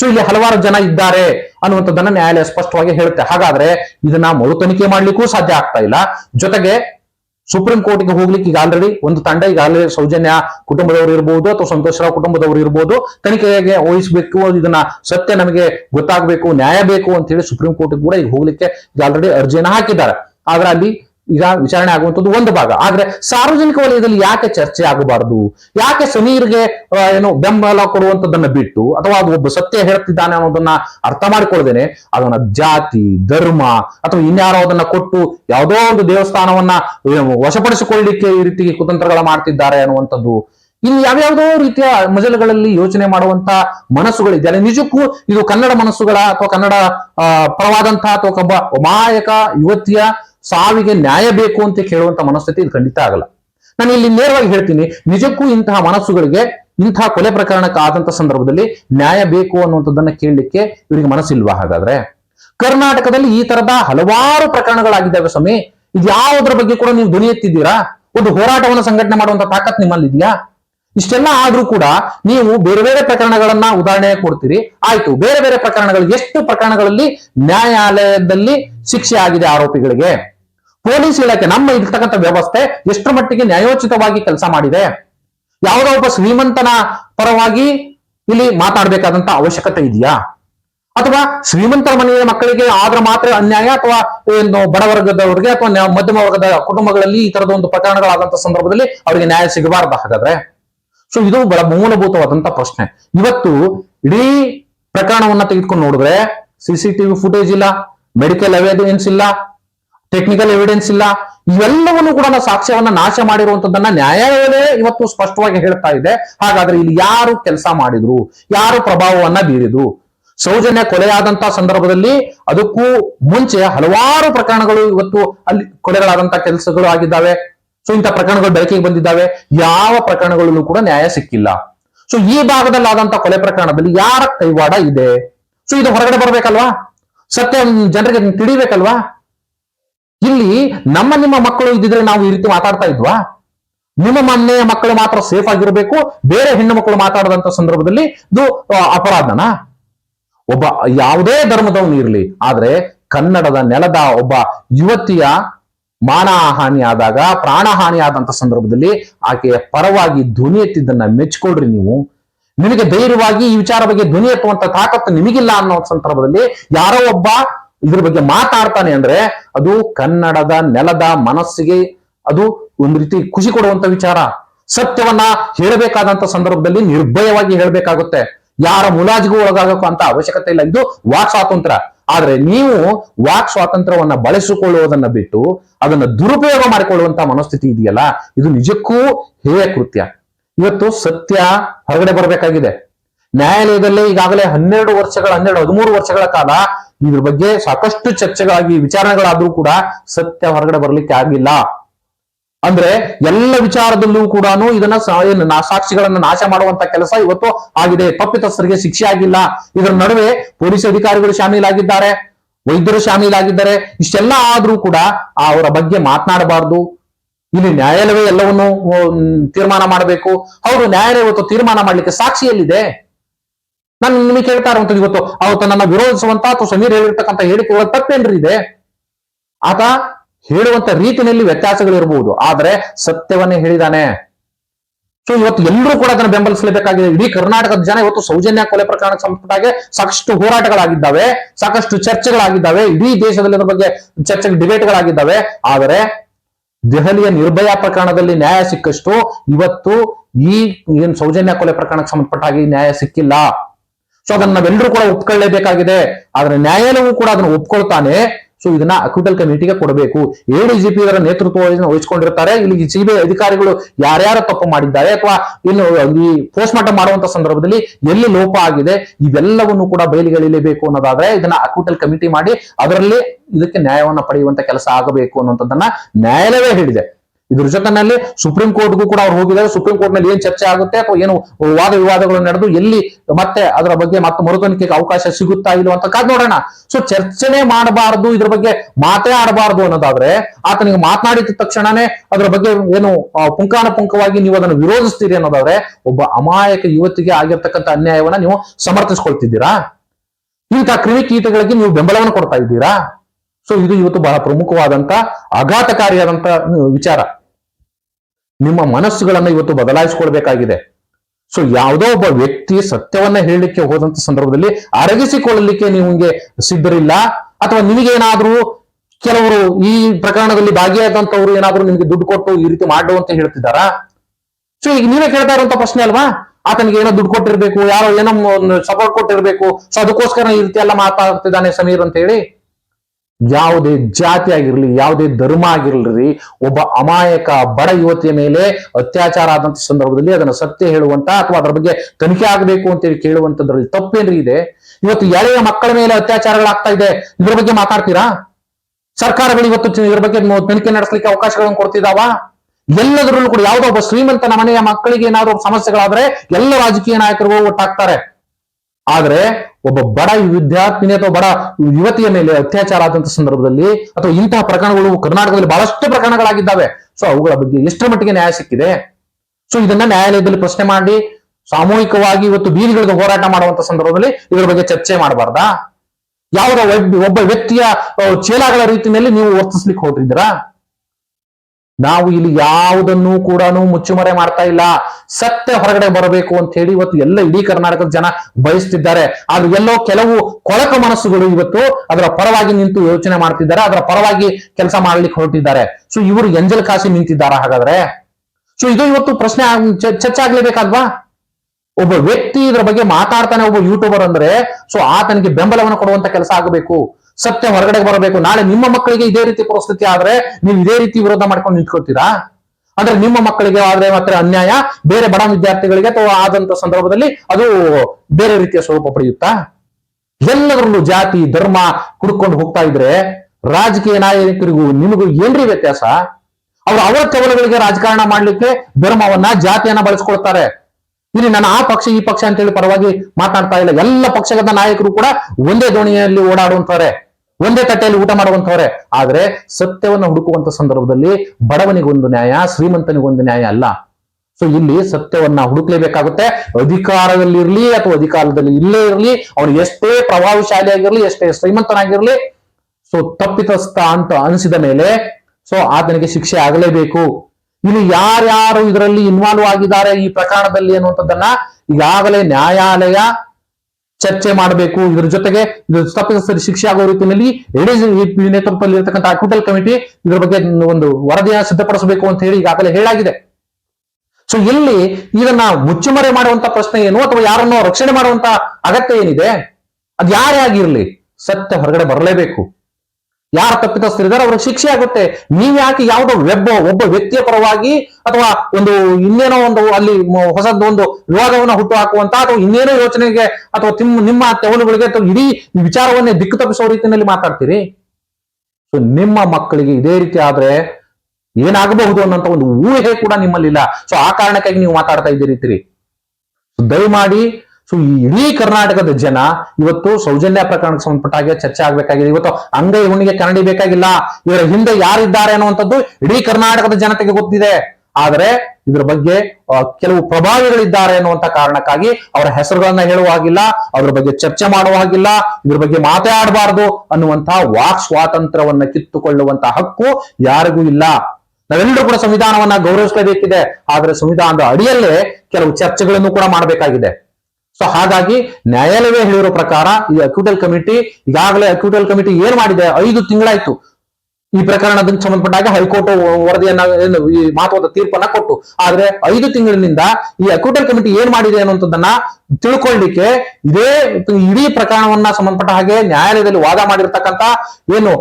ಸೊ ಇಲ್ಲಿ ಹಲವಾರು ಜನ ಇದ್ದಾರೆ ಅನ್ನುವಂಥದ್ದನ್ನ ನ್ಯಾಯಾಲಯ ಸ್ಪಷ್ಟವಾಗಿ ಹೇಳುತ್ತೆ. ಹಾಗಾದ್ರೆ ಇದನ್ನ ಮರು ತನಿಖೆ ಮಾಡ್ಲಿಕ್ಕೂ ಸಾಧ್ಯ ಆಗ್ತಾ ಇಲ್ಲ. ಜೊತೆಗೆ ಸುಪ್ರೀಂ ಕೋರ್ಟ್ಗೆ ಹೋಗ್ಲಿಕ್ಕೆ ಈಗ ಆಲ್ರೆಡಿ ಒಂದು ತಂಡ ಈಗ ಆಲ್ರೆಡಿ ಸೌಜನ್ಯ ಕುಟುಂಬದವರು ಇರ್ಬೋದು ಅಥವಾ ಸಂತೋಷ್ ರಾವ್ ಕುಟುಂಬದವರು ಇರ್ಬೋದು ತನಿಖೆಗೆ ವಹಿಸಬೇಕು ಇದನ್ನ ಸತ್ಯ ನಮಗೆ ಗೊತ್ತಾಗಬೇಕು, ನ್ಯಾಯ ಬೇಕು ಅಂತ ಹೇಳಿ ಸುಪ್ರೀಂ ಕೋರ್ಟ್ ಕೂಡ ಈಗ ಹೋಗ್ಲಿಕ್ಕೆ ಈಗ ಆಲ್ರೆಡಿ ಅರ್ಜಿಯನ್ನು ಹಾಕಿದ್ದಾರೆ. ಆದ್ರೆ ಅಲ್ಲಿ ಈಗ ವಿಚಾರಣೆ ಆಗುವಂತದ್ದು ಒಂದು ಭಾಗ. ಆದ್ರೆ ಸಾರ್ವಜನಿಕ ವಲಯದಲ್ಲಿ ಯಾಕೆ ಚರ್ಚೆ ಆಗಬಾರದು? ಯಾಕೆ ಸಮೀರ್ಗೆ ಏನು ಬೆಂಬಲ ಕೊಡುವಂಥದ್ದನ್ನ ಬಿಟ್ಟು, ಅಥವಾ ಅದು ಒಬ್ಬ ಸತ್ಯ ಹೇಳ್ತಿದ್ದಾನೆ ಅನ್ನೋದನ್ನ ಅರ್ಥ ಮಾಡಿಕೊಳ್ಳದೇನೆ ಅದನ್ನ ಜಾತಿ, ಧರ್ಮ, ಅಥವಾ ಇನ್ಯಾರೋ ಅದನ್ನ ಕೊಟ್ಟು ಯಾವುದೋ ಒಂದು ದೇವಸ್ಥಾನವನ್ನ ವಶಪಡಿಸಿಕೊಳ್ಳಲಿಕ್ಕೆ ಈ ರೀತಿ ಕುತಂತ್ರಗಳ ಮಾಡ್ತಿದ್ದಾರೆ ಅನ್ನುವಂಥದ್ದು. ಇಲ್ಲಿ ಯಾವ್ಯಾವುದೋ ರೀತಿಯ ಮಜಲುಗಳಲ್ಲಿ ಯೋಚನೆ ಮಾಡುವಂತ ಮನಸ್ಸುಗಳಿದೆಯಲ್ಲ ನಿಜಕ್ಕೂ ಇದು ಕನ್ನಡ ಮನಸ್ಸುಗಳ ಅಥವಾ ಕನ್ನಡ ಪರವಾದಂತಹ ಅಥವಾ ಒಬ್ಬ ಮಾಯಕ ಯುವತಿಯ ಸಾವಿಗೆ ನ್ಯಾಯ ಬೇಕು ಅಂತ ಕೇಳುವಂತ ಮನಸ್ಥಿತಿ ಇದು ಖಂಡಿತ ಆಗಲ್ಲ. ನಾನು ಇಲ್ಲಿ ನೇರವಾಗಿ ಹೇಳ್ತೀನಿ, ನಿಜಕ್ಕೂ ಇಂತಹ ಮನಸ್ಸುಗಳಿಗೆ ಇಂತಹ ಕೊಲೆ ಪ್ರಕರಣಕ್ಕೆ ಆದಂತ ಸಂದರ್ಭದಲ್ಲಿ ನ್ಯಾಯ ಬೇಕು ಅನ್ನುವಂಥದ್ದನ್ನ ಕೇಳಲಿಕ್ಕೆ ಇವರಿಗೆ ಮನಸ್ಸಿಲ್ವಾ ಹಾಗಾದ್ರೆ? ಕರ್ನಾಟಕದಲ್ಲಿ ಈ ತರದ ಹಲವಾರು ಪ್ರಕರಣಗಳಾಗಿದ್ದಾವೆ ಸ್ವಾಮಿ. ಇದು ಯಾವುದ್ರ ಬಗ್ಗೆ ಕೂಡ ನೀವು ಧ್ವನಿ ಎತ್ತಿದ್ದೀರಾ? ಒಂದು ಹೋರಾಟವನ್ನು ಸಂಘಟನೆ ಮಾಡುವಂತ ತಾಕತ್ ನಿಮ್ಮಲ್ಲಿ ಇದೆಯಾ? ಇಷ್ಟೆಲ್ಲ ಆದ್ರೂ ಕೂಡ ನೀವು ಬೇರೆ ಬೇರೆ ಪ್ರಕರಣಗಳನ್ನ ಉದಾಹರಣೆ ಕೊಡ್ತೀರಿ. ಆಯ್ತು, ಬೇರೆ ಬೇರೆ ಪ್ರಕರಣಗಳು, ಎಷ್ಟು ಪ್ರಕರಣಗಳಲ್ಲಿ ನ್ಯಾಯಾಲಯದಲ್ಲಿ ಶಿಕ್ಷೆ ಆಗಿದೆ ಆರೋಪಿಗಳಿಗೆ? ಪೊಲೀಸ್ ಇಲಾಖೆ ನಮ್ಮ ಇರ್ತಕ್ಕಂಥ ವ್ಯವಸ್ಥೆ ಎಷ್ಟರ ಮಟ್ಟಿಗೆ ನ್ಯಾಯೋಚಿತವಾಗಿ ಕೆಲಸ ಮಾಡಿದೆ. ಯಾವುದೋ ಒಬ್ಬ ಶ್ರೀಮಂತನ ಪರವಾಗಿ ಇಲ್ಲಿ ಮಾತಾಡಬೇಕಾದಂತ ಅವಶ್ಯಕತೆ ಇದೆಯಾ? ಅಥವಾ ಶ್ರೀಮಂತರ ಮನೆಯ ಮಕ್ಕಳಿಗೆ ಆದ್ರೆ ಮಾತ್ರ ಅನ್ಯಾಯ ಅಥವಾ ಏನು ಬಡವರ್ಗದವರಿಗೆ ಅಥವಾ ಮಧ್ಯಮ ವರ್ಗದ ಕುಟುಂಬಗಳಲ್ಲಿ ಈ ತರದ ಒಂದು ಪ್ರಕರಣಗಳಾದಂತ ಸಂದರ್ಭದಲ್ಲಿ ಅವರಿಗೆ ನ್ಯಾಯ ಸಿಗಬಾರ್ದು ಹಾಗಾದ್ರೆ? ಸೊ ಇದು ಬಹಳ ಮೂಲಭೂತವಾದಂತ ಪ್ರಶ್ನೆ. ಇವತ್ತು ಇಡೀ ಪ್ರಕರಣವನ್ನ ತೆಗೆದುಕೊಂಡು ನೋಡಿದ್ರೆ ಸಿಸಿಟಿವಿ ಫುಟೇಜ್ ಇಲ್ಲ ಮೆಡಿಕಲ್ ಎವಿಡೆನ್ಸ್ ಇಲ್ಲ ಟೆಕ್ನಿಕಲ್ ಎವಿಡೆನ್ಸ್ ಇಲ್ಲ. ಇವೆಲ್ಲವನ್ನು ಕೂಡ ಸಾಕ್ಷ್ಯವನ್ನ ನಾಶ ಮಾಡಿರುವಂತದ್ದನ್ನ ನ್ಯಾಯಾಲಯವೇ ಇವತ್ತು ಸ್ಪಷ್ಟವಾಗಿ ಹೇಳ್ತಾ ಇದೆ. ಹಾಗಾದ್ರೆ ಇಲ್ಲಿ ಯಾರು ಕೆಲಸ ಮಾಡಿದ್ರು? ಯಾರು ಪ್ರಭಾವವನ್ನ ಬೀರಿದ್ರು? ಸೌಜನ್ಯ ಕೊಲೆಯಾದಂತ ಸಂದರ್ಭದಲ್ಲಿ ಅದಕ್ಕೂ ಮುಂಚೆ ಹಲವಾರು ಪ್ರಕರಣಗಳು ಇವತ್ತು ಅಲ್ಲಿ ಕೊಲೆಗಳಾದಂತ ಕೆಲಸಗಳು ಆಗಿದ್ದಾವೆ. ಸೊ ಇಂಥ ಪ್ರಕರಣಗಳು ಬೆಳಕಿಗೆ ಬಂದಿದ್ದಾವೆ. ಯಾವ ಪ್ರಕರಣಗಳಲ್ಲೂ ಕೂಡ ನ್ಯಾಯ ಸಿಕ್ಕಿಲ್ಲ. ಸೊ ಈ ಭಾಗದಲ್ಲಾದಂತ ಕೊಲೆ ಪ್ರಕರಣದಲ್ಲಿ ಯಾರ ಕೈವಾಡ ಇದೆ? ಸೊ ಇದು ಹೊರಗಡೆ ಬರ್ಬೇಕಲ್ವಾ? ಸತ್ಯ, ಜನರಿಗೆ ತಿಳಿಬೇಕಲ್ವಾ? ಇಲ್ಲಿ ನಮ್ಮ ನಿಮ್ಮ ಮಕ್ಕಳು ಇದ್ದಿದ್ರೆ ನಾವು ಈ ರೀತಿ ಮಾತಾಡ್ತಾ ಇದ್ವಾ? ನಿಮ್ಮ ಮನೆಯ ಮಕ್ಕಳು ಮಾತ್ರ ಸೇಫ್ ಆಗಿರಬೇಕು, ಬೇರೆ ಹೆಣ್ಣು ಮಕ್ಕಳು ಮಾತಾಡದಂತ ಸಂದರ್ಭದಲ್ಲಿ ಇದು ಅಪರಾಧನಾ? ಒಬ್ಬ ಯಾವುದೇ ಧರ್ಮದವನು ಇರಲಿ, ಆದ್ರೆ ಕನ್ನಡದ ನೆಲದ ಒಬ್ಬ ಯುವತಿಯ ಮಾನಹಾನಿ ಆದಾಗ, ಪ್ರಾಣಹಾನಿ ಆದಂತ ಸಂದರ್ಭದಲ್ಲಿ ಆಕೆಯ ಪರವಾಗಿ ಧ್ವನಿ ಎತ್ತಿದ್ದನ್ನ ಮೆಚ್ಕೊಳ್ರಿ ನೀವು. ನಿಮಗೆ ಧೈರ್ಯವಾಗಿ ಈ ವಿಚಾರ ಬಗ್ಗೆ ಧ್ವನಿ ಎತ್ತುವಂತ ತಾಕತ್ತು ನಿಮಗಿಲ್ಲ ಅನ್ನೋ ಸಂದರ್ಭದಲ್ಲಿ ಯಾರೋ ಒಬ್ಬ ಇದ್ರ ಬಗ್ಗೆ ಮಾತಾಡ್ತಾನೆ ಅಂದ್ರೆ ಅದು ಕನ್ನಡದ ನೆಲದ ಮನಸ್ಸಿಗೆ ಅದು ಒಂದು ರೀತಿ ಖುಷಿ ಕೊಡುವಂತ ವಿಚಾರ. ಸತ್ಯವನ್ನ ಹೇಳಬೇಕಾದಂತ ಸಂದರ್ಭದಲ್ಲಿ ನಿರ್ಭಯವಾಗಿ ಹೇಳಬೇಕಾಗುತ್ತೆ. ಯಾರ ಮುಲಾಜಿಗೂ ಒಳಗಾಗಕ್ಕೂ ಅಂತ ಅವಶ್ಯಕತೆ ಇಲ್ಲ. ಇದು ವಾಕ್ ಸ್ವಾತಂತ್ರ್ಯ ಆದ್ರೆ ನೀವು ವಾಕ್ ಸ್ವಾತಂತ್ರ್ಯವನ್ನ ಬಳಸಿಕೊಳ್ಳುವುದನ್ನ ಬಿಟ್ಟು ಅದನ್ನ ದುರುಪಯೋಗ ಮಾಡಿಕೊಳ್ಳುವಂತ ಮನಸ್ಥಿತಿ ಇದೆಯಲ್ಲ, ಇದು ನಿಜಕ್ಕೂ ಹೇಯ ಕೃತ್ಯ. ಇವತ್ತು ಸತ್ಯ ಹೊರಗಡೆ ಬರಬೇಕಾಗಿದೆ. ನ್ಯಾಯಾಲಯದಲ್ಲೇ ಈಗಾಗಲೇ ಹನ್ನೆರಡು ವರ್ಷಗಳ, ಹನ್ನೆರಡು, ಹದಿಮೂರು ವರ್ಷಗಳ ಕಾಲ ಇದ್ರ ಬಗ್ಗೆ ಸಾಕಷ್ಟು ಚರ್ಚೆಗಳಾಗಿ ವಿಚಾರಣೆಗಳಾದ್ರೂ ಕೂಡ ಸತ್ಯ ಹೊರಗಡೆ ಬರ್ಲಿಕ್ಕೆ ಆಗಿಲ್ಲ. ಅಂದ್ರೆ ಎಲ್ಲ ವಿಚಾರದಲ್ಲೂ ಕೂಡ ಇದನ್ನ ಸಾ- ಏನು ಸಾಕ್ಷಿಗಳನ್ನ ನಾಶ ಮಾಡುವಂತ ಕೆಲಸ ಇವತ್ತು ಆಗಿದೆ. ತಪ್ಪಿತಸ್ಥರಿಗೆ ಶಿಕ್ಷೆ ಆಗಿಲ್ಲ. ಇದರ ನಡುವೆ ಪೊಲೀಸ್ ಅಧಿಕಾರಿಗಳು ಶಾಮೀಲಾಗಿದ್ದಾರೆ. ವೈದ್ಯರು ಶಾಮೀಲಾಗಿದ್ದಾರೆ. ಇಷ್ಟೆಲ್ಲ ಆದ್ರೂ ಕೂಡ ಅವರ ಬಗ್ಗೆ ಮಾತನಾಡಬಾರ್ದು. ಇಲ್ಲಿ ನ್ಯಾಯಾಲಯವೇ ಎಲ್ಲವನ್ನು ತೀರ್ಮಾನ ಮಾಡಬೇಕು. ಅವರು ನ್ಯಾಯಾಲಯ ಇವತ್ತು ತೀರ್ಮಾನ ಮಾಡ್ಲಿಕ್ಕೆ ಸಾಕ್ಷಿ ಎಲ್ಲಿದೆ ನಾನು ನಿಮಗೆ ಕೇಳ್ತಾ ಇರುವಂತದ್ದು ಇವತ್ತು ಅವತ್ತು ನನ್ನ ವಿರೋಧಿಸುವಂತ ಅಥವಾ ಸಮೀರ್ ಹೇಳಿರ್ತಕ್ಕಂಥ ಹೇಳಿಕೆಗಳ ತಪ್ಪೇನ್ರಿ ಇದೆ? ಆತ ಹೇಳುವಂತ ರೀತಿಯಲ್ಲಿ ವ್ಯತ್ಯಾಸಗಳಿರಬಹುದು ಆದ್ರೆ ಸತ್ಯವನ್ನೇ ಹೇಳಿದಾನೆ. ಸೊ ಇವತ್ತು ಎಲ್ಲರೂ ಕೂಡ ಅದನ್ನು ಬೆಂಬಲಿಸಲೇಬೇಕಾಗಿದೆ. ಇಡೀ ಕರ್ನಾಟಕದ ಜನ ಇವತ್ತು ಸೌಜನ್ಯ ಕೊಲೆ ಪ್ರಕರಣಕ್ಕೆ ಸಂಬಂಧಪಟ್ಟಾಗೆ ಸಾಕಷ್ಟು ಹೋರಾಟಗಳಾಗಿದ್ದಾವೆ, ಸಾಕಷ್ಟು ಚರ್ಚೆಗಳಾಗಿದ್ದಾವೆ, ಇಡೀ ದೇಶದಲ್ಲಿ ಅದರ ಬಗ್ಗೆ ಚರ್ಚೆ ಡಿಬೇಟ್ಗಳಾಗಿದ್ದಾವೆ. ಆದರೆ ದೆಹಲಿಯ ನಿರ್ಭಯ ಪ್ರಕರಣದಲ್ಲಿ ನ್ಯಾಯ ಸಿಕ್ಕಷ್ಟು ಇವತ್ತು ಈ ಏನ್ ಸೌಜನ್ಯ ಕೊಲೆ ಪ್ರಕರಣಕ್ಕೆ ಸಂಬಂಧಪಟ್ಟಾಗಿ ನ್ಯಾಯ ಸಿಕ್ಕಿಲ್ಲ. ಸೊ ಅದನ್ನ ನಾವೆಲ್ಲರೂ ಕೂಡ ಒಪ್ಕೊಳ್ಳೇಬೇಕಾಗಿದೆ. ಆದ್ರೆ ನ್ಯಾಯಾಲಯವು ಕೂಡ ಅದನ್ನ ಒಪ್ಕೊಳ್ತಾನೆ. ಸೊ ಇದನ್ನ ಅಕ್ವಿಟಲ್ ಕಮಿಟಿಗೆ ಕೊಡಬೇಕು. ಎಡಿಜಿಪಿ ಇದರ ನೇತೃತ್ವವನ್ನು ವಹಿಸಿಕೊಂಡಿರ್ತಾರೆ. ಇಲ್ಲಿ ಸಿಬಿಐ ಅಧಿಕಾರಿಗಳು ಯಾರ್ಯಾರು ತಪ್ಪು ಮಾಡಿದ್ದಾರೆ ಅಥವಾ ಇನ್ನು ಈ ಪೋಸ್ಟ್ ಮಾರ್ಟಮ್ ಮಾಡುವಂತ ಸಂದರ್ಭದಲ್ಲಿ ಎಲ್ಲಿ ಲೋಪ ಆಗಿದೆ, ಇವೆಲ್ಲವನ್ನು ಕೂಡ ಬಯಲಿಗೆಳಿಲೇಬೇಕು ಅನ್ನೋದಾದ್ರೆ ಇದನ್ನ ಅಕ್ವಿಟಲ್ ಕಮಿಟಿ ಮಾಡಿ ಅದರಲ್ಲಿ ಇದಕ್ಕೆ ನ್ಯಾಯವನ್ನ ಪಡೆಯುವಂತ ಕೆಲಸ ಆಗಬೇಕು ಅನ್ನುವಂಥದ್ದನ್ನ ನ್ಯಾಯಾಲಯವೇ ಹೇಳಿದೆ. ಇದ್ರ ಜೊತೆನಲ್ಲಿ ಸುಪ್ರೀಂ ಕೋರ್ಟ್ಗೂ ಕೂಡ ಅವ್ರು ಹೋಗಿದ್ದಾರೆ. ಸುಪ್ರೀಂ ಕೋರ್ಟ್ನಲ್ಲಿ ಏನ್ ಚರ್ಚೆ ಆಗುತ್ತೆ ಅಥವಾ ಏನು ವಾದ ವಿವಾದಗಳು ನಡೆದು ಎಲ್ಲಿ ಮತ್ತೆ ಅದರ ಬಗ್ಗೆ ಮತ್ತೆ ಮರುತನಿಕೆಗೆ ಅವಕಾಶ ಸಿಗುತ್ತಾ ಇಲ್ಲ ಅಂತ ಕಾದ್ ನೋಡೋಣ. ಸೊ ಚರ್ಚೆನೆ ಮಾಡಬಾರದು, ಇದ್ರ ಬಗ್ಗೆ ಮಾತೇ ಆಡಬಾರದು ಅನ್ನೋದಾದ್ರೆ ಆತನಿಗೆ ಮಾತನಾಡಿದ ತಕ್ಷಣನೇ ಅದರ ಬಗ್ಗೆ ಏನು ಪುಂಕಾನುಪುಂಕವಾಗಿ ನೀವು ಅದನ್ನು ವಿರೋಧಿಸ್ತೀರಿ ಅನ್ನೋದಾದ್ರೆ ಒಬ್ಬ ಅಮಾಯಕ ಯುವತಿಗೆ ಆಗಿರ್ತಕ್ಕಂಥ ಅನ್ಯಾಯವನ್ನ ನೀವು ಸಮರ್ಥಿಸ್ಕೊಳ್ತಿದ್ದೀರಾ? ಇಂಥ ಕ್ರಿಮಿಕೀಟಗಳಿಗೆ ನೀವು ಬೆಂಬಲವನ್ನು ಕೊಡ್ತಾ ಇದ್ದೀರಾ? ಸೊ ಇದು ಇವತ್ತು ಬಹಳ ಪ್ರಮುಖವಾದಂತ ಆಘಾತಕಾರಿಯಾದಂತ ವಿಚಾರ. ನಿಮ್ಮ ಮನಸ್ಸುಗಳನ್ನ ಇವತ್ತು ಬದಲಾಯಿಸಿಕೊಳ್ಬೇಕಾಗಿದೆ ಸೊ ಯಾವುದೋ ಒಬ್ಬ ವ್ಯಕ್ತಿ ಸತ್ಯವನ್ನ ಹೇಳಲಿಕ್ಕೆ ಹೋದಂತ ಸಂದರ್ಭದಲ್ಲಿ ಅರಗಿಸಿಕೊಳ್ಳಲಿಕ್ಕೆ ನಿಮಗೆ ಸಿದ್ಧರಿಲ್ಲ? ಅಥವಾ ನಿಮಗೇನಾದ್ರೂ ಕೆಲವರು ಈ ಪ್ರಕರಣದಲ್ಲಿ ಭಾಗಿಯಾದಂತವ್ರು ಏನಾದ್ರೂ ನಿಮಗೆ ದುಡ್ಡು ಕೊಟ್ಟು ಈ ರೀತಿ ಮಾಡು ಅಂತ ಹೇಳ್ತಿದ್ದಾರಾ? ಸೊ ಈಗ ನೀವೇ ಕೇಳ್ತಾ ಇರುವಂತ ಪ್ರಶ್ನೆ ಅಲ್ವಾ? ಆತನಿಗೆ ಏನೋ ದುಡ್ಡು ಕೊಟ್ಟಿರ್ಬೇಕು, ಯಾರೋ ಏನೋ ಸಪೋರ್ಟ್ ಕೊಟ್ಟಿರ್ಬೇಕು, ಸೊ ಅದಕ್ಕೋಸ್ಕರ ಈ ರೀತಿ ಎಲ್ಲ ಮಾತಾಡ್ತಿದ್ದಾನೆ ಸಮೀರ್ ಅಂತ ಹೇಳಿ. ಯಾವುದೇ ಜಾತಿ ಆಗಿರ್ಲಿ, ಯಾವುದೇ ಧರ್ಮ ಆಗಿರ್ಲಿ, ಒಬ್ಬ ಅಮಾಯಕ ಬಡ ಯುವತಿಯ ಮೇಲೆ ಅತ್ಯಾಚಾರ ಆದಂತ ಸಂದರ್ಭದಲ್ಲಿ ಅದನ್ನ ಸತ್ಯ ಹೇಳುವಂತ ಅಥವಾ ಅದರ ಬಗ್ಗೆ ತನಿಖೆ ಆಗಬೇಕು ಅಂತೇಳಿ ಕೇಳುವಂತದ್ರಲ್ಲಿ ತಪ್ಪೇನ್ರಿ ಇದೆ? ಇವತ್ತು ಎಳೆಯ ಮಕ್ಕಳ ಮೇಲೆ ಅತ್ಯಾಚಾರಗಳಾಗ್ತಾ ಇದೆ. ಇದ್ರ ಬಗ್ಗೆ ಮಾತಾಡ್ತೀರಾ? ಸರ್ಕಾರಗಳು ಇವತ್ತು ಇದ್ರ ಬಗ್ಗೆ ತನಿಖೆ ನಡೆಸಲಿಕ್ಕೆ ಅವಕಾಶಗಳನ್ನು ಕೊಡ್ತಿದಾವ? ಎಲ್ಲದರಲ್ಲೂ ಕೂಡ ಯಾವುದೋ ಒಬ್ಬ ಶ್ರೀಮಂತನ ಮನೆಯ ಮಕ್ಕಳಿಗೆ ಏನಾದ್ರು ಸಮಸ್ಯೆಗಳಾದ್ರೆ ಎಲ್ಲ ರಾಜಕೀಯ ನಾಯಕರು ಒಟ್ಟಾಗ್ತಾರೆ. ಆದ್ರೆ ಒಬ್ಬ ಬಡ ವಿದ್ಯಾರ್ಥಿನಿ ಅಥವಾ ಬಡ ಯುವತಿಯ ಮೇಲೆ ಅತ್ಯಾಚಾರ ಆದಂತ ಸಂದರ್ಭದಲ್ಲಿ ಅಥವಾ ಇಂತಹ ಪ್ರಕರಣಗಳು ಕರ್ನಾಟಕದಲ್ಲಿ ಬಹಳಷ್ಟು ಪ್ರಕರಣಗಳಾಗಿದ್ದಾವೆ. ಸೊ ಅವುಗಳ ಬಗ್ಗೆ ಎಷ್ಟರ ಮಟ್ಟಿಗೆ ನ್ಯಾಯ ಸಿಕ್ಕಿದೆ? ಸೊ ಇದನ್ನ ನ್ಯಾಯಾಲಯದಲ್ಲಿ ಪ್ರಶ್ನೆ ಮಾಡಿ, ಸಾಮೂಹಿಕವಾಗಿ ಇವತ್ತು ಬೀದಿಗಳಿಗೆ ಹೋರಾಟ ಮಾಡುವಂತ ಸಂದರ್ಭದಲ್ಲಿ ಇದರ ಬಗ್ಗೆ ಚರ್ಚೆ ಮಾಡಬಾರ್ದಾ? ಯಾವುದೋ ಒಬ್ಬ ವ್ಯಕ್ತಿಯ ಚೇಲಾಗಳ ರೀತಿಯಲ್ಲಿ ನೀವು ವರ್ತಿಸ್ಲಿಕ್ಕೆ ಹೊರಟಿದ್ದೀರಾ ನಾವು ಇಲ್ಲಿ ಯಾವುದನ್ನು ಕೂಡ ಮುಚ್ಚುಮರೆ ಮಾಡ್ತಾ ಇಲ್ಲ. ಸತ್ಯ ಹೊರಗಡೆ ಬರಬೇಕು ಅಂತ ಹೇಳಿ ಇವತ್ತು ಎಲ್ಲ ಇಡೀ ಕರ್ನಾಟಕದ ಜನ ಬಯಸ್ತಿದ್ದಾರೆ. ಆದ್ರೆ ಎಲ್ಲೋ ಕೆಲವು ಕೊಳಕ ಮನಸ್ಸುಗಳು ಇವತ್ತು ಅದರ ಪರವಾಗಿ ನಿಂತು ಯೋಚನೆ ಮಾಡ್ತಿದ್ದಾರೆ. ಅದರ ಪರವಾಗಿ ಕೆಲಸ ಮಾಡ್ಲಿಕ್ಕೆ ಹೊರಟಿದ್ದಾರೆ. ಸೊ ಇವರು ಎಂಜಲ್ ಕಾಸಿ ನಿಂತಿದ್ದಾರೆ ಹಾಗಾದ್ರೆ? ಸೊ ಇದು ಇವತ್ತು ಪ್ರಶ್ನೆ ಚರ್ಚೆ ಆಗ್ಲೇಬೇಕಾದ್ವಾ ಒಬ್ಬ ವ್ಯಕ್ತಿ ಇದ್ರ ಬಗ್ಗೆ ಮಾತಾಡ್ತಾನೆ, ಒಬ್ಬ ಯೂಟ್ಯೂಬರ್ ಅಂದ್ರೆ ಸೊ ಆತನಿಗೆ ಬೆಂಬಲವನ್ನು ಕೊಡುವಂತ ಕೆಲಸ ಆಗಬೇಕು. ಸತ್ಯ ಹೊರಗಡೆ ಬರಬೇಕು. ನಾಳೆ ನಿಮ್ಮ ಮಕ್ಕಳಿಗೆ ಇದೇ ರೀತಿ ಪರಿಸ್ಥಿತಿ ಆದ್ರೆ ನೀವು ಇದೇ ರೀತಿ ವಿರೋಧ ಮಾಡ್ಕೊಂಡು ನಿಂತ್ಕೊಳ್ತೀರಾ? ಅಂದ್ರೆ ನಿಮ್ಮ ಮಕ್ಕಳಿಗೆ ಆದ್ರೆ ಮಾತ್ರ ಅನ್ಯಾಯ, ಬೇರೆ ಬಡ ವಿದ್ಯಾರ್ಥಿಗಳಿಗೆ ಅಥವಾ ಆದಂತ ಸಂದರ್ಭದಲ್ಲಿ ಅದು ಬೇರೆ ರೀತಿಯ ಸ್ವರೂಪ ಪಡೆಯುತ್ತಾ? ಎಲ್ಲದರಲ್ಲೂ ಜಾತಿ, ಧರ್ಮ ಹುಡ್ಕೊಂಡು ಹೋಗ್ತಾ ಇದ್ರೆ ರಾಜಕೀಯ ನಾಯಕರಿಗೂ ನಿಮಗೂ ಏನ್ರಿ ವ್ಯತ್ಯಾಸ? ಅವ್ರು ಅವರ ಚವಲಗಳಿಗೆ ರಾಜಕಾರಣ ಮಾಡ್ಲಿಕ್ಕೆ ಧರ್ಮವನ್ನ, ಜಾತಿಯನ್ನ ಬಳಸ್ಕೊಳ್ತಾರೆ. ಇಲ್ಲಿ ನಾನು ಆ ಪಕ್ಷ, ಈ ಪಕ್ಷ ಅಂತೇಳಿ ಪರವಾಗಿ ಮಾತಾಡ್ತಾ ಇಲ್ಲ. ಎಲ್ಲ ಪಕ್ಷಗಳ ನಾಯಕರು ಕೂಡ ಒಂದೇ ದೋಣಿಯಲ್ಲಿ ಓಡಾಡುವಂತವ್ರೆ. ಒಂದೇ ತಟ್ಟೆಯಲ್ಲಿ ಊಟ ಮಾಡುವಂತವ್ರೆ ಆದ್ರೆ ಸತ್ಯವನ್ನ ಹುಡುಕುವಂತ ಸಂದರ್ಭದಲ್ಲಿ ಬಡವನಿಗೊಂದು ನ್ಯಾಯ, ಶ್ರೀಮಂತನಿಗೊಂದು ನ್ಯಾಯ ಅಲ್ಲ. ಸೊ ಇಲ್ಲಿ ಸತ್ಯವನ್ನ ಹುಡುಕ್ಲೇಬೇಕಾಗುತ್ತೆ. ಅಧಿಕಾರದಲ್ಲಿರ್ಲಿ ಅಥವಾ ಅಧಿಕಾರದಲ್ಲಿ ಇಲ್ಲೇ ಇರಲಿ, ಅವನು ಎಷ್ಟೇ ಪ್ರಭಾವಶಾಲಿ ಆಗಿರ್ಲಿ ಎಷ್ಟೇ ಶ್ರೀಮಂತನಾಗಿರ್ಲಿ ಸೊ ತಪ್ಪಿತಸ್ಥ ಅಂತ ಅನಿಸಿದ ಮೇಲೆ ಸೊ ಆತನಿಗೆ ಶಿಕ್ಷೆ ಆಗಲೇಬೇಕು. ಇಲ್ಲಿ ಯಾರ್ಯಾರು ಇದರಲ್ಲಿ ಇನ್ವಾಲ್ವ್ ಆಗಿದ್ದಾರೆ ಈ ಪ್ರಕರಣದಲ್ಲಿ ಅನ್ನುವಂಥದ್ದನ್ನ ಈಗಾಗಲೇ ನ್ಯಾಯಾಲಯ ಚರ್ಚೆ ಮಾಡಬೇಕು. ಇದರ ಜೊತೆಗೆ ಇದು ತಪ್ಪಿತಸ್ಥರಿಗೆ ಶಿಕ್ಷೆ ಆಗುವ ರೀತಿಯಲ್ಲಿ ನೇತೃತ್ವದಲ್ಲಿ ಇರತಕ್ಕಂಥ ಅಕ್ಯೂಟಲ್ ಕಮಿಟಿ ಇದರ ಬಗ್ಗೆ ಒಂದು ವರದಿಯನ್ನು ಸಿದ್ಧಪಡಿಸಬೇಕು ಅಂತ ಹೇಳಿ ಈಗಾಗಲೇ ಹೇಳಾಗಿದೆ ಸೊ ಇಲ್ಲಿ ಇದನ್ನ ಮುಚ್ಚುಮರೆ ಮಾಡುವಂತ ಪ್ರಶ್ನೆ ಏನು ಅಥವಾ ಯಾರನ್ನು ರಕ್ಷಣೆ ಮಾಡುವಂತ ಅಗತ್ಯ ಏನಿದೆ? ಅದು ಯಾರೇ ಆಗಿರ್ಲಿ ಸತ್ಯ ಹೊರಗಡೆ ಬರಲೇಬೇಕು. ಯಾರು ತಪ್ಪಿತಸ್ಥರಿದ್ದಾರೆ ಅವ್ರಿಗೆ ಶಿಕ್ಷೆ ಆಗುತ್ತೆ. ನೀವ್ ಯಾಕೆ ಯಾವುದೋ ವೆಬ್ ಒಬ್ಬ ವ್ಯಕ್ತಿಯ ಪರವಾಗಿ ಅಥವಾ ಒಂದು ಇನ್ನೇನೋ ಒಂದು ಅಲ್ಲಿ ಹೊಸದ್ದು ಒಂದು ವಿವಾದವನ್ನ ಹುಟ್ಟು ಹಾಕುವಂತ ಅಥವಾ ಇನ್ನೇನೋ ಯೋಚನೆಗೆ ಅಥವಾ ನಿಮ್ಮ ತೆವಲುಗಳಿಗೆ ಅಥವಾ ಇಡೀ ವಿಚಾರವನ್ನೇ ದಿಕ್ಕು ತಪ್ಪಿಸೋ ರೀತಿಯಲ್ಲಿ ಮಾತಾಡ್ತೀರಿ? ಸೊ ನಿಮ್ಮ ಮಕ್ಕಳಿಗೆ ಇದೇ ರೀತಿ ಆದ್ರೆ ಏನಾಗಬಹುದು ಅನ್ನೋಂತ ಒಂದು ಊಹೆ ಕೂಡ ನಿಮ್ಮಲ್ಲಿಲ್ಲ. ಸೊ ಆ ಕಾರಣಕ್ಕಾಗಿ ನೀವು ಮಾತಾಡ್ತಾ ಇದ್ದೀರಿ ದಯಮಾಡಿ ಸೊ ಈ ಇಡೀ ಕರ್ನಾಟಕದ ಜನ ಇವತ್ತು ಸೌಜನ್ಯ ಪ್ರಕರಣಕ್ಕೆ ಸಂಬಂಧಪಟ್ಟ ಹಾಗೆ ಚರ್ಚೆ ಆಗ್ಬೇಕಾಗಿದೆ. ಇವತ್ತು ಅಂಗೈ ಹುಣ್ಣಿಗೆ ಕನ್ನಡಿ ಬೇಕಾಗಿಲ್ಲ. ಇವರ ಹಿಂದೆ ಯಾರಿದ್ದಾರೆ ಅನ್ನುವಂಥದ್ದು ಇಡೀ ಕರ್ನಾಟಕದ ಜನತೆಗೆ ಗೊತ್ತಿದೆ. ಆದರೆ ಇದ್ರ ಬಗ್ಗೆ ಕೆಲವು ಪ್ರಭಾವಿಗಳಿದ್ದಾರೆ ಅನ್ನುವಂತ ಕಾರಣಕ್ಕಾಗಿ ಅವರ ಹೆಸರುಗಳನ್ನ ಹೇಳುವ ಹಾಗಿಲ್ಲ ಅದ್ರ ಬಗ್ಗೆ ಚರ್ಚೆ ಮಾಡುವ ಹಾಗಿಲ್ಲ, ಇದ್ರ ಬಗ್ಗೆ ಮಾತಾಡಬಾರದು ಅನ್ನುವಂತಹ ವಾಕ್ ಸ್ವಾತಂತ್ರ್ಯವನ್ನ ಕಿತ್ತುಕೊಳ್ಳುವಂತಹ ಹಕ್ಕು ಯಾರಿಗೂ ಇಲ್ಲ. ನಾವೆಲ್ಲರೂ ಕೂಡ ಸಂವಿಧಾನವನ್ನ ಗೌರವಿಸಲೇಬೇಕಿದೆ. ಆದ್ರೆ ಸಂವಿಧಾನದ ಅಡಿಯಲ್ಲೇ ಕೆಲವು ಚರ್ಚೆಗಳನ್ನು ಕೂಡ ಮಾಡಬೇಕಾಗಿದೆ. ಸೊ ಹಾಗಾಗಿ ನ್ಯಾಯಾಲಯವೇ ಹೇಳಿರೋ ಪ್ರಕಾರ ಈ ಅಕ್ಯೂಟಲ್ ಕಮಿಟಿ ಈಗಾಗಲೇ ಅಕ್ಯೂಟಲ್ ಕಮಿಟಿ ಏನ್ ಮಾಡಿದೆ? ಐದು ತಿಂಗಳಾಯ್ತು. ಈ ಪ್ರಕರಣಕ್ಕೆ ಸಂಬಂಧಪಟ್ಟಾಗ ಹೈಕೋರ್ಟ್ ವರದಿಯನ್ನ, ಏನು, ಈ ಮಹತ್ವದ ತೀರ್ಪನ್ನ ಕೊಟ್ಟು. ಆದ್ರೆ ಐದು ತಿಂಗಳಿನಿಂದ ಈ ಅಕ್ಯೂಟಲ್ ಕಮಿಟಿ ಏನ್ ಮಾಡಿದೆ ಅನ್ನುವಂಥದ್ದನ್ನ ತಿಳ್ಕೊಳ್ಳಿಕ್ಕೆ ಇದೇ ಇಡೀ ಪ್ರಕರಣವನ್ನ ಸಂಬಂಧಪಟ್ಟ ಹಾಗೆ ನ್ಯಾಯಾಲಯದಲ್ಲಿ ವಾದ ಮಾಡಿರ್ತಕ್ಕಂತ ಏನು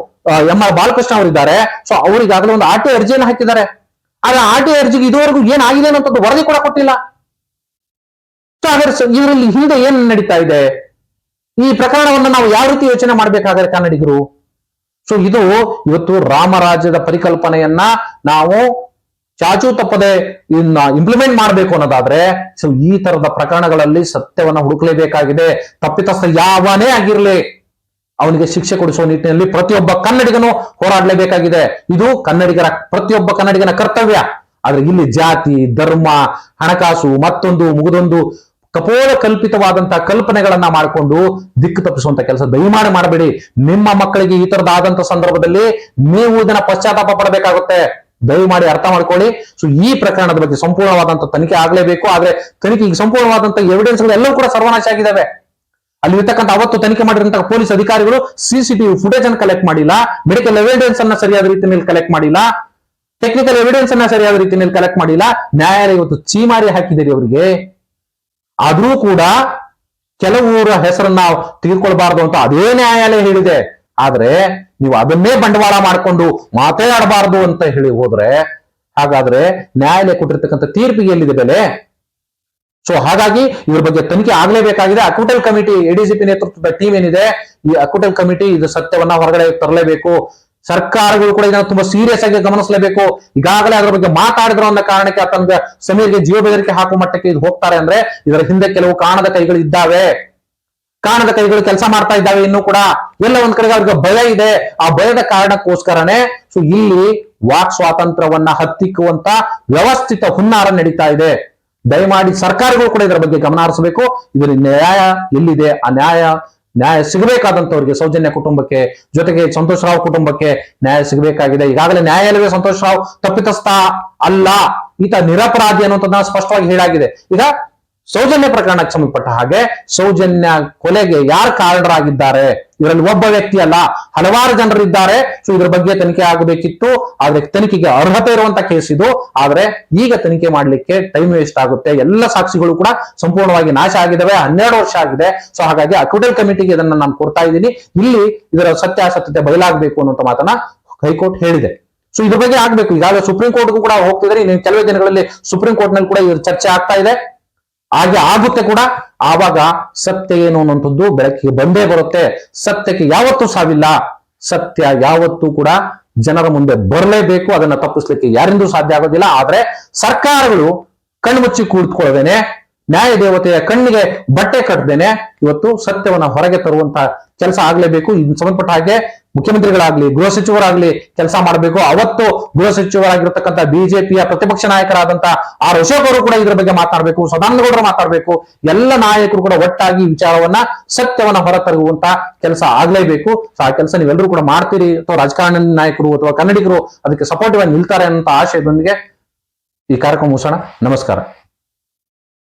ಎಂ ಆರ್ ಬಾಲಕೃಷ್ಣ ಅವರಿದ್ದಾರೆ. ಸೊ ಅವರಿಗಾಗಲೇ ಒಂದು ಆರ್ ಟಿ ಅರ್ಜಿಯನ್ನು ಹಾಕಿದ್ದಾರೆ. ಆದ್ರೆ ಆರ್ ಟಿ ಅರ್ಜಿಗೆ ಇದುವರೆಗೂ ಏನಾಗಿದೆ ಅನ್ನೋಂಥದ್ದು ವರದಿ ಕೂಡ ಕೊಟ್ಟಿಲ್ಲ. ಸೊ ಹಿಂದೆ ಏನ್ ನಡೀತಾ ಇದೆ? ಈ ಪ್ರಕರಣವನ್ನು ನಾವು ಯಾವ ರೀತಿ ಯೋಚನೆ ಮಾಡ್ಬೇಕಾದ್ರೆ ಕನ್ನಡಿಗರು? ಸೊ ಇದು ಇವತ್ತು ರಾಮರಾಜ್ಯದ ಪರಿಕಲ್ಪನೆಯನ್ನ ನಾವು ಚಾಚು ತಪ್ಪದೆ ಇನ್ನ ಇಂಪ್ಲಿಮೆಂಟ್ ಮಾಡಬೇಕು ಅನ್ನೋದಾದ್ರೆ ಸೊ ಈ ತರದ ಪ್ರಕರಣಗಳಲ್ಲಿ ಸತ್ಯವನ್ನ ಹುಡುಕಲೇಬೇಕಾಗಿದೆ. ತಪ್ಪಿತಸ್ಥ ಯಾವನೇ ಆಗಿರ್ಲಿ, ಅವನಿಗೆ ಶಿಕ್ಷೆ ಕೊಡಿಸುವ ನಿಟ್ಟಿನಲ್ಲಿ ಪ್ರತಿಯೊಬ್ಬ ಕನ್ನಡಿಗನು ಹೋರಾಡಲೇಬೇಕಾಗಿದೆ. ಇದು ಕನ್ನಡಿಗರ, ಪ್ರತಿಯೊಬ್ಬ ಕನ್ನಡಿಗನ ಕರ್ತವ್ಯ. ಆದ್ರೆ ಇಲ್ಲಿ ಜಾತಿ, ಧರ್ಮ, ಹಣಕಾಸು, ಮತ್ತೊಂದು, ಮುಗಿದೊಂದು ಕಪೋಲ ಕಲ್ಪಿತವಾದಂತಹ ಕಲ್ಪನೆಗಳನ್ನ ಮಾಡಿಕೊಂಡು ದಿಕ್ಕು ತಪ್ಪಿಸುವಂತ ಕೆಲಸ ದಯಮಾಡಿ ಮಾಡಬೇಡಿ. ನಿಮ್ಮ ಮಕ್ಕಳಿಗೆ ಈ ತರದಾದಂತ ಸಂದರ್ಭದಲ್ಲಿ ನೀವು ಇದನ್ನ ಪಶ್ಚಾತ್ತಾಪ ಪಡಬೇಕಾಗುತ್ತೆ. ದಯಮಾಡಿ ಅರ್ಥ ಮಾಡ್ಕೊಳ್ಳಿ. ಸೊ ಈ ಪ್ರಕರಣದ ಬಗ್ಗೆ ಸಂಪೂರ್ಣವಾದಂತ ತನಿಖೆ ಆಗಲೇಬೇಕು. ಆದ್ರೆ ತನಿಖೆ ಈಗ ಸಂಪೂರ್ಣವಾದಂತ ಎವಿಡೆನ್ಸ್ ಎಲ್ಲವೂ ಕೂಡ ಸರ್ವನಾಶ ಆಗಿದ್ದಾವೆ. ಅಲ್ಲಿ ಇರ್ತಕ್ಕಂಥ ಅವತ್ತು ತನಿಖೆ ಮಾಡಿರುವಂತಹ ಪೊಲೀಸ್ ಅಧಿಕಾರಿಗಳು ಸಿಸಿಟಿವಿ ಫುಟೇಜ್ ಅನ್ನು ಕಲೆಕ್ಟ್ ಮಾಡಿಲ್ಲ. ಮೆಡಿಕಲ್ ಎವಿಡೆನ್ಸ್ ಅನ್ನ ಸರಿಯಾದ ರೀತಿಯಲ್ಲಿ ಕಲೆಕ್ಟ್ ಮಾಡಿಲ್ಲ. ಟೆಕ್ನಿಕಲ್ ಎವಿಡೆನ್ಸ್ ಅನ್ನ ಸರಿಯಾದ ರೀತಿಯಲ್ಲಿ ಕಲೆಕ್ಟ್ ಮಾಡಿಲ್ಲ. ನ್ಯಾಯಾಲಯ ಇವತ್ತು ಚೀಮಾರಿ ಹಾಕಿದ್ದೀರಿ ಅವರಿಗೆ. ಆದ್ರೂ ಕೂಡ ಕೆಲವರ ಹೆಸರನ್ನ ನಾವು ತೆಗೆದುಕೊಳ್ಬಾರ್ದು ಅಂತ ಅದೇ ನ್ಯಾಯಾಲಯ ಹೇಳಿದೆ. ಆದ್ರೆ ನೀವು ಅದನ್ನೇ ಬಂಡವಾಳ ಮಾಡಿಕೊಂಡು ಮಾತೇ ಆಡಬಾರ್ದು ಅಂತ ಹೇಳಿ ಹೋದ್ರೆ, ಹಾಗಾದ್ರೆ ನ್ಯಾಯಾಲಯ ಕೊಟ್ಟಿರ್ತಕ್ಕಂಥ ತೀರ್ಪಿಗೆ ಎಲ್ಲಿದೆ ಬೆಲೆ? ಸೊ ಹಾಗಾಗಿ ಇವ್ರ ಬಗ್ಗೆ ತನಿಖೆ ಆಗಲೇಬೇಕಾಗಿದೆ. ಅಕ್ವಿಟಲ್ ಕಮಿಟಿ ಎಡಿಜಿಪಿ ನೇತೃತ್ವದ ಟೀಮ್ ಏನಿದೆ, ಈ ಅಕ್ವಿಟಲ್ ಕಮಿಟಿ ಇದು ಸತ್ಯವನ್ನ ಹೊರಗಡೆ ತರಲೇಬೇಕು. ಸರ್ಕಾರಗಳು ಕೂಡ ಇದನ್ನ ತುಂಬಾ ಸೀರಿಯಸ್ ಆಗಿ ಗಮನಿಸಲೇಬೇಕು. ಈಗಾಗಲೇ ಅದರ ಬಗ್ಗೆ ಮಾತಾಡಿದ್ರು ಅನ್ನೋ ಕಾರಣಕ್ಕೆ ಆತನ ಸಮೀರ್ಗೆ ಜೀವ ಬೆದರಿಕೆ ಹಾಕುವ ಮಟ್ಟಕ್ಕೆ ಇದು ಹೋಗ್ತಾರೆ ಅಂದ್ರೆ ಇದರ ಹಿಂದೆ ಕೆಲವು ಕಾಣದ ಕೈಗಳು ಇದ್ದಾವೆ. ಕಾಣದ ಕೈಗಳು ಕೆಲಸ ಮಾಡ್ತಾ ಇದ್ದಾವೆ ಇನ್ನು ಕೂಡ. ಎಲ್ಲ ಒಂದ್ ಕಡೆಗೆ ಅವ್ರಿಗೆ ಭಯ ಇದೆ. ಆ ಭಯದ ಕಾರಣಕ್ಕೋಸ್ಕರನೇ ಸೊ ಇಲ್ಲಿ ವಾಕ್ ಸ್ವಾತಂತ್ರ್ಯವನ್ನ ಹತ್ತಿಕ್ಕುವಂತ ವ್ಯವಸ್ಥಿತ ಹುನ್ನಾರ ನಡೀತಾ ಇದೆ. ದಯಮಾಡಿ ಸರ್ಕಾರಗಳು ಕೂಡ ಇದರ ಬಗ್ಗೆ ಗಮನ ಹರಿಸಬೇಕು. ಇದರ ನ್ಯಾಯ ಎಲ್ಲಿದೆ? ಆ ನ್ಯಾಯ ನ್ಯಾಯ ಸಿಗಬೇಕಾದಂತವ್ರಿಗೆ ಸೌಜನ್ಯ ಕುಟುಂಬಕ್ಕೆ, ಜೊತೆಗೆ ಸಂತೋಷ್ ರಾವ್ ಕುಟುಂಬಕ್ಕೆ ನ್ಯಾಯ ಸಿಗಬೇಕಾಗಿದೆ. ಈಗಾಗಲೇ ನ್ಯಾಯಾಲಯವೇ ಸಂತೋಷ್ ರಾವ್ ತಪ್ಪಿತಸ್ಥ ಅಲ್ಲ. ಈತ ನಿರಪರಾಧಿ ಅನ್ನುವಂಥದ್ದನ್ನ ಸ್ಪಷ್ಟವಾಗಿ ಹೇಳಾಗಿದೆ ಈಗ ಸೌಜನ್ಯ ಪ್ರಕರಣಕ್ಕೆ ಸಂಬಂಧಪಟ್ಟ ಹಾಗೆ ಸೌಜನ್ಯ ಕೊಲೆಗೆ ಯಾರು ಕಾರಣರಾಗಿದ್ದಾರೆ? ಇದರಲ್ಲಿ ಒಬ್ಬ ವ್ಯಕ್ತಿ ಅಲ್ಲ, ಹಲವಾರು ಜನರಿದ್ದಾರೆ ಸೊ ಇದ್ರ ಬಗ್ಗೆ ತನಿಖೆ ಆಗಬೇಕಿತ್ತು. ಆದ್ರೆ ತನಿಖೆಗೆ ಅರ್ಹತೆ ಇರುವಂತ ಕೇಸ್ ಇದು. ಆದ್ರೆ ಈಗ ತನಿಖೆ ಮಾಡಲಿಕ್ಕೆ ಟೈಮ್ ವೇಸ್ಟ್ ಆಗುತ್ತೆ. ಎಲ್ಲ ಸಾಕ್ಷಿಗಳು ಕೂಡ ಸಂಪೂರ್ಣವಾಗಿ ನಾಶ ಆಗಿದ್ದಾವೆ. ಹನ್ನೆರಡು ವರ್ಷ ಆಗಿದೆ. ಸೊ ಹಾಗಾಗಿ ಅಕ್ವಿಟಲ್ ಕಮಿಟಿಗೆ ಇದನ್ನ ನಾನು ಕೊಡ್ತಾ ಇದ್ದೀನಿ. ಇಲ್ಲಿ ಇದರ ಸತ್ಯಾಸತ್ಯತೆ ಬಯಲಾಗಬೇಕು ಅನ್ನುವಂತ ಮಾತನ್ನ ಹೈಕೋರ್ಟ್ ಹೇಳಿದೆ. ಸೊ ಇದ್ರ ಬಗ್ಗೆ ಆಗ್ಬೇಕು. ಈಗಾಗಲೇ ಸುಪ್ರೀಂ ಕೋರ್ಟ್ಗೂ ಕೂಡ ಹೋಗ್ತಿದ್ರೆ ಇನ್ನು ಕೆಲವೇ ದಿನಗಳಲ್ಲಿ ಸುಪ್ರೀಂ ಕೋರ್ಟ್ನಲ್ಲಿ ಕೂಡ ಇದ್ರ ಚರ್ಚೆ ಆಗ್ತಾ ಇದೆ. ಹಾಗೆ ಆಗುತ್ತೆ ಕೂಡ. ಆವಾಗ ಸತ್ಯ ಏನು ಅನ್ನುವಂಥದ್ದು ಬೆಳಕಿಗೆ ಬಂದೇ ಬರುತ್ತೆ. ಸತ್ಯಕ್ಕೆ ಯಾವತ್ತೂ ಸಾವಿಲ್ಲ. ಸತ್ಯ ಯಾವತ್ತೂ ಕೂಡ ಜನರ ಮುಂದೆ ಬರಲೇಬೇಕು. ಅದನ್ನ ತಪ್ಪಿಸ್ಲಿಕ್ಕೆ ಯಾರಿಂದೂ ಸಾಧ್ಯ ಆಗೋದಿಲ್ಲ. ಆದ್ರೆ ಸರ್ಕಾರಗಳು ಕಣ್ಮುಚ್ಚಿ ಕೂತ್ಕೊಳ್ಳದೇನೆ ನ್ಯಾಯ ದೇವತೆಯ ಕಣ್ಣಿಗೆ ಬಟ್ಟೆ ಕಟ್ಟದೇನೆ ಇವತ್ತು ಸತ್ಯವನ್ನ ಹೊರಗೆ ತರುವಂತ ಕೆಲಸ ಆಗ್ಲೇಬೇಕು. ಇನ್ ಸಂಬಂಧಪಟ್ಟ ಹಾಗೆ ಮುಖ್ಯಮಂತ್ರಿಗಳಾಗ್ಲಿ, ಗೃಹ ಸಚಿವರಾಗ್ಲಿ ಕೆಲಸ ಮಾಡಬೇಕು. ಅವತ್ತು ಗೃಹ ಸಚಿವರಾಗಿರ್ತಕ್ಕಂಥ ಬಿಜೆಪಿಯ ಪ್ರತಿಪಕ್ಷ ನಾಯಕರಾದಂತಹ ಆರ್ ಅಶೋಕ್ ಅವರು ಕೂಡ ಇದ್ರ ಬಗ್ಗೆ ಮಾತಾಡಬೇಕು, ಸದಾನಂದಗೌಡರು ಮಾತಾಡಬೇಕು. ಎಲ್ಲ ನಾಯಕರು ಕೂಡ ಒಟ್ಟಾಗಿ ವಿಚಾರವನ್ನ, ಸತ್ಯವನ್ನ ಹೊರತರುವಂತ ಕೆಲಸ ಆಗ್ಲೇಬೇಕು. ಆ ಕೆಲಸ ನೀವೆಲ್ಲರೂ ಕೂಡ ಮಾಡ್ತೀರಿ ಅಥವಾ ರಾಜಕಾರಣ ನಾಯಕರು ಅಥವಾ ಕನ್ನಡಿಗರು ಅದಕ್ಕೆ ಸಪೋರ್ಟಿವ್ ಆಗಿ ನಿಲ್ತಾರೆ ಅಂತ ಆಶಯದೊಂದಿಗೆ ಈ ಕಾರ್ಯಕ್ರಮ ಮುಗಿಸೋಣ. ನಮಸ್ಕಾರ.